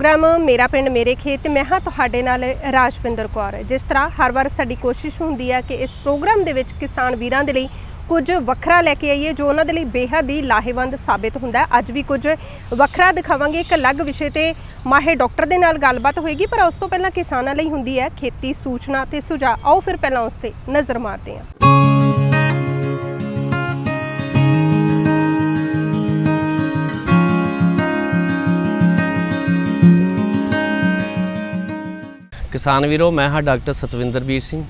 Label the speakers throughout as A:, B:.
A: Programme ਮੇਰਾ ਪਿੰਡ ਮੇਰੇ ਖੇਤ, ਮੈਂ ਹਾਂ ਤੁਹਾਡੇ ਨਾਲ ਰਾਜਪਿੰਦਰ ਕੌਰ। ਜਿਸ ਤਰ੍ਹਾਂ ਹਰ ਵਾਰ ਸਾਡੀ ਕੋਸ਼ਿਸ਼ ਹੁੰਦੀ ਹੈ ਕਿ ਇਸ ਪ੍ਰੋਗਰਾਮ ਦੇ ਵਿੱਚ ਕਿਸਾਨ ਵੀਰਾਂ ਦੇ ਲਈ ਕੁਝ ਵੱਖਰਾ ਲੈ ਕੇ ਆਈਏ, ਜੋ ਉਹਨਾਂ ਦੇ ਲਈ ਬੇਹੱਦ ਹੀ ਲਾਹੇਵੰਦ ਸਾਬਿਤ ਹੁੰਦਾ ਅੱਜ ਵੀ ਕੁਝ ਵੱਖਰਾ ਦਿਖਾਵਾਂਗੇ। ਇੱਕ ਅਲੱਗ ਵਿਸ਼ੇ ਤੇ ਮਾਹਿਰ ਡਾਕਟਰ ਦੇ ਨਾਲ ਗੱਲਬਾਤ ਹੋਏਗੀ, ਪਰ ਉਸ ਤੋਂ ਪਹਿਲਾਂ ਕਿਸਾਨਾਂ ਲਈ ਹੁੰਦੀ ਹੈ ਖੇਤੀ ਸੂਚਨਾ ਤੇ ਸੁਝਾਅ। ਆਓ ਫਿਰ ਪਹਿਲਾਂ ਉਸ ਤੇ ਨਜ਼ਰ ਮਾਰਦੇ ਹਾਂ।
B: ਕਿਸਾਨ ਵੀਰੋ, ਮੈਂ ਹਾਂ ਡਾਕਟਰ ਸਤਵਿੰਦਰਬੀਰ ਸਿੰਘ,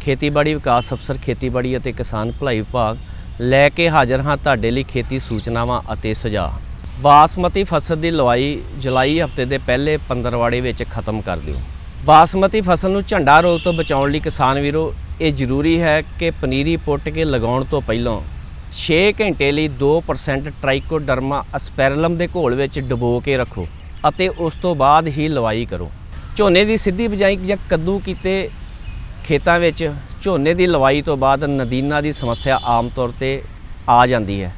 B: ਖੇਤੀਬਾੜੀ ਵਿਕਾਸ ਅਫਸਰ, ਖੇਤੀਬਾੜੀ ਅਤੇ ਕਿਸਾਨ ਭਲਾਈ ਵਿਭਾਗ। ਲੈ ਕੇ ਹਾਜ਼ਰ ਹਾਂ ਤੁਹਾਡੇ ਲਈ ਖੇਤੀ ਸੂਚਨਾਵਾਂ ਅਤੇ ਸੁਝਾਅ। ਬਾਸਮਤੀ ਫਸਲ ਦੀ ਲਵਾਈ ਜੁਲਾਈ ਹਫ਼ਤੇ ਦੇ ਪਹਿਲੇ ਪੰਦਰਵਾੜੇ ਵਿੱਚ ਖਤਮ ਕਰ ਦਿਓ। ਬਾਸਮਤੀ ਫਸਲ ਨੂੰ ਝੰਡਾ ਰੋਗ ਤੋਂ ਬਚਾਉਣ ਲਈ ਕਿਸਾਨ ਵੀਰੋ, ਇਹ ਜ਼ਰੂਰੀ ਹੈ ਕਿ ਪਨੀਰੀ ਪੁੱਟ ਕੇ ਲਗਾਉਣ ਤੋਂ ਪਹਿਲਾਂ 6 ਘੰਟੇ ਲਈ 2% ਟ੍ਰਾਈਕੋਡਰਮਾ ਅਸਪੈਰਲਮ ਦੇ ਘੋਲ ਵਿੱਚ ਡੁਬੋ ਕੇ ਰੱਖੋ ਅਤੇ ਉਸ ਤੋਂ ਬਾਅਦ ਹੀ ਲਵਾਈ ਕਰੋ। ਝੋਨੇ ਦੀ ਸਿੱਧੀ ਬਿਜਾਈ ਜਾਂ ਕੱਦੂ ਕੀਤੇ ਖੇਤਾਂ ਵਿੱਚ ਝੋਨੇ ਦੀ ਲਵਾਈ ਤੋਂ ਬਾਅਦ ਨਦੀਨਾਂ ਦੀ ਸਮੱਸਿਆ ਆਮ ਤੌਰ ਤੇ ਆ ਜਾਂਦੀ ਹੈ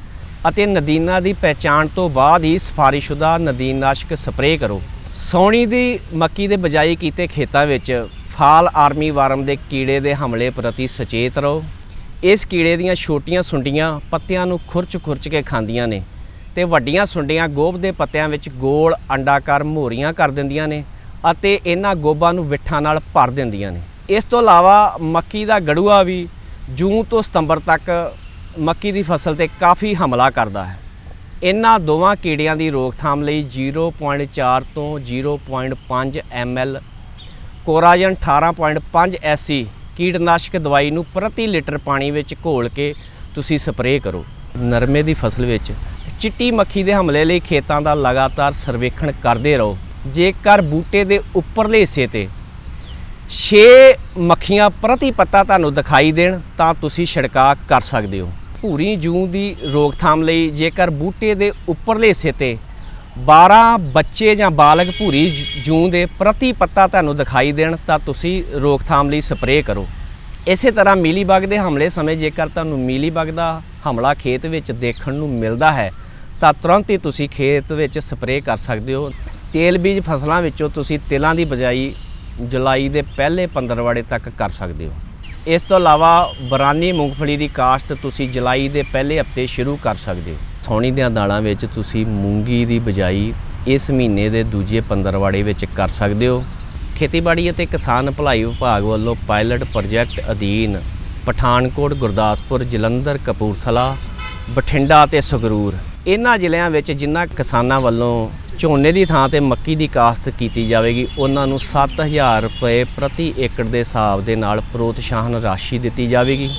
B: ਅਤੇ ਨਦੀਨਾਂ ਦੀ ਪਹਿਚਾਣ ਤੋਂ ਬਾਅਦ ਹੀ ਸਫਾਰਿਸ਼ੁਦਾ ਨਦੀਨਨਾਸ਼ਕ ਸਪਰੇਅ ਕਰੋ। ਸੌਣੀ ਦੀ ਮੱਕੀ ਦੇ ਬਿਜਾਈ ਕੀਤੇ ਖੇਤਾਂ ਵਿੱਚ ਫਾਲ ਆਰਮੀ ਵਾਰਮ ਦੇ ਕੀੜੇ ਦੇ ਹਮਲੇ ਪ੍ਰਤੀ ਸੁਚੇਤ ਰਹੋ। ਇਸ ਕੀੜੇ ਦੀਆਂ ਛੋਟੀਆਂ ਸੁੰਡੀਆਂ ਪੱਤਿਆਂ ਨੂੰ ਖੁਰਚ-ਖੁਰਚ ਕੇ ਖਾਂਦੀਆਂ ਨੇ ਤੇ ਵੱਡੀਆਂ ਸੁੰਡੀਆਂ ਗੋਭ ਦੇ ਪੱਤਿਆਂ ਵਿੱਚ ਗੋਲ ਅੰਡਾਕਾਰ ਮੋਰੀਆਂ ਕਰ ਦਿੰਦੀਆਂ ਨੇ ਅਤੇ ਇਹਨਾਂ ਗੋਬਾਂ ਨੂੰ ਵਿੱਠਾਂ ਨਾਲ ਭਰ ਦਿੰਦੀਆਂ ਨੇ। ਇਸ ਤੋਂ ਇਲਾਵਾ ਮੱਕੀ ਦਾ ਗੜੂਆ ਵੀ ਜੂਨ ਤੋਂ ਸਤੰਬਰ ਤੱਕ ਮੱਕੀ ਦੀ ਫਸਲ ਤੇ ਕਾਫੀ ਹਮਲਾ ਕਰਦਾ ਹੈ। ਇਹਨਾਂ ਦੋਵਾਂ ਕੀੜਿਆਂ ਦੀ ਰੋਕਥਾਮ ਲਈ 0.4 ਤੋਂ 0.5 ml ਕੋਰਾਜਨ 18.5 ਐਸੀ ਕੀਟਨਾਸ਼ਕ ਦਵਾਈ ਨੂੰ ਪ੍ਰਤੀ ਲੀਟਰ ਪਾਣੀ ਵਿੱਚ ਘੋਲ ਕੇ ਤੁਸੀਂ ਸਪਰੇਅ ਕਰੋ। ਨਰਮੇ ਦੀ ਫਸਲ ਵਿੱਚ ਚਿੱਟੀ ਮੱਖੀ ਦੇ ਹਮਲੇ ਲਈ ਖੇਤਾਂ ਦਾ ਲਗਾਤਾਰ ਸਰਵੇਖਣ ਕਰਦੇ ਰਹੋ। ਜੇਕਰ ਬੂਟੇ ਦੇ ਉੱਪਰਲੇ ਹਿੱਸੇ ਤੇ 6 ਮੱਖੀਆਂ ਪ੍ਰਤੀ ਪੱਤਾ ਤੁਹਾਨੂੰ ਦਿਖਾਈ ਦੇਣ, ਤਾਂ ਤੁਸੀਂ ਛਿੜਕਾਅ ਕਰ ਸਕਦੇ ਹੋ। ਭੂਰੀ ਜੂੰ ਦੀ ਰੋਕਥਾਮ ਲਈ ਜੇਕਰ ਬੂਟੇ ਦੇ ਉੱਪਰਲੇ ਹਿੱਸੇ ਤੇ 12 ਬੱਚੇ ਜਾਂ ਬਾਲਗ ਭੂਰੀ ਜੂੰ ਦੇ ਪ੍ਰਤੀ ਪੱਤਾ ਤੁਹਾਨੂੰ ਦਿਖਾਈ ਦੇਣ, ਤਾਂ ਤੁਸੀਂ ਰੋਕਥਾਮ ਲਈ ਸਪਰੇਅ ਕਰੋ। ਇਸੇ ਤਰ੍ਹਾਂ ਮੀਲੀਬਗ ਦੇ ਹਮਲੇ ਸਮੇਂ ਜੇਕਰ ਤੁਹਾਨੂੰ ਮੀਲੀਬਗ ਦਾ ਹਮਲਾ ਖੇਤ ਵਿੱਚ ਦੇਖਣ ਨੂੰ ਮਿਲਦਾ ਹੈ, ਤਾਂ ਤੁਰੰਤ ਹੀ ਤੁਸੀਂ ਖੇਤ ਵਿੱਚ ਸਪਰੇਅ ਕਰ ਸਕਦੇ ਹੋ। ਤੇਲ ਬੀਜ ਫਸਲਾਂ ਵਿੱਚੋਂ ਤੁਸੀਂ ਤਿਲਾਂ ਦੀ ਬਜਾਈ ਜੁਲਾਈ ਦੇ ਪਹਿਲੇ ਪੰਦਰਵਾੜੇ ਤੱਕ ਕਰ ਸਕਦੇ ਹੋ। ਇਸ ਤੋਂ ਇਲਾਵਾ ਬਰਾਨੀ ਮੂੰਗਫਲੀ ਦੀ ਕਾਸ਼ਤ ਤੁਸੀਂ ਜੁਲਾਈ ਦੇ ਪਹਿਲੇ ਹਫ਼ਤੇ ਸ਼ੁਰੂ ਕਰ ਸਕਦੇ ਹੋ। ਸੌਣੀ ਦੀਆਂ ਦਾਲਾਂ ਵਿੱਚ ਤੁਸੀਂ ਮੂੰਗੀ ਦੀ ਬਜਾਈ ਇਸ ਮਹੀਨੇ ਦੇ ਦੂਜੇ ਪੰਦਰਵਾੜੇ ਵਿੱਚ ਕਰ ਸਕਦੇ ਹੋ। ਖੇਤੀਬਾੜੀ ਅਤੇ ਕਿਸਾਨ ਭਲਾਈ ਵਿਭਾਗ ਵੱਲੋਂ ਪਾਇਲਟ ਪ੍ਰੋਜੈਕਟ ਅਧੀਨ ਪਠਾਨਕੋਟ, ਗੁਰਦਾਸਪੁਰ, ਜਲੰਧਰ, ਕਪੂਰਥਲਾ, ਬਠਿੰਡਾ ਅਤੇ ਸੰਗਰੂਰ। ਇਹਨਾਂ ਜ਼ਿਲ੍ਹਿਆਂ ਵਿੱਚ ਜਿਨ੍ਹਾਂ ਕਿਸਾਨਾਂ ਵੱਲੋਂ ਝੋਨੇ ਦੀ ਥਾਂ ਤੇ ਮੱਕੀ ਦੀ ਕਾਸ਼ਤ ਕੀਤੀ ਜਾਵੇਗੀ। ਉਹਨਾਂ ਨੂੰ 7000 ਰੁਪਏ ਪ੍ਰਤੀ ਏਕੜ ਦੇ ਹਿਸਾਬ ਦੇ ਨਾਲ ਪ੍ਰੋਤਸਾਹਨ ਰਾਸ਼ੀ ਦਿੱਤੀ ਜਾਵੇਗੀ।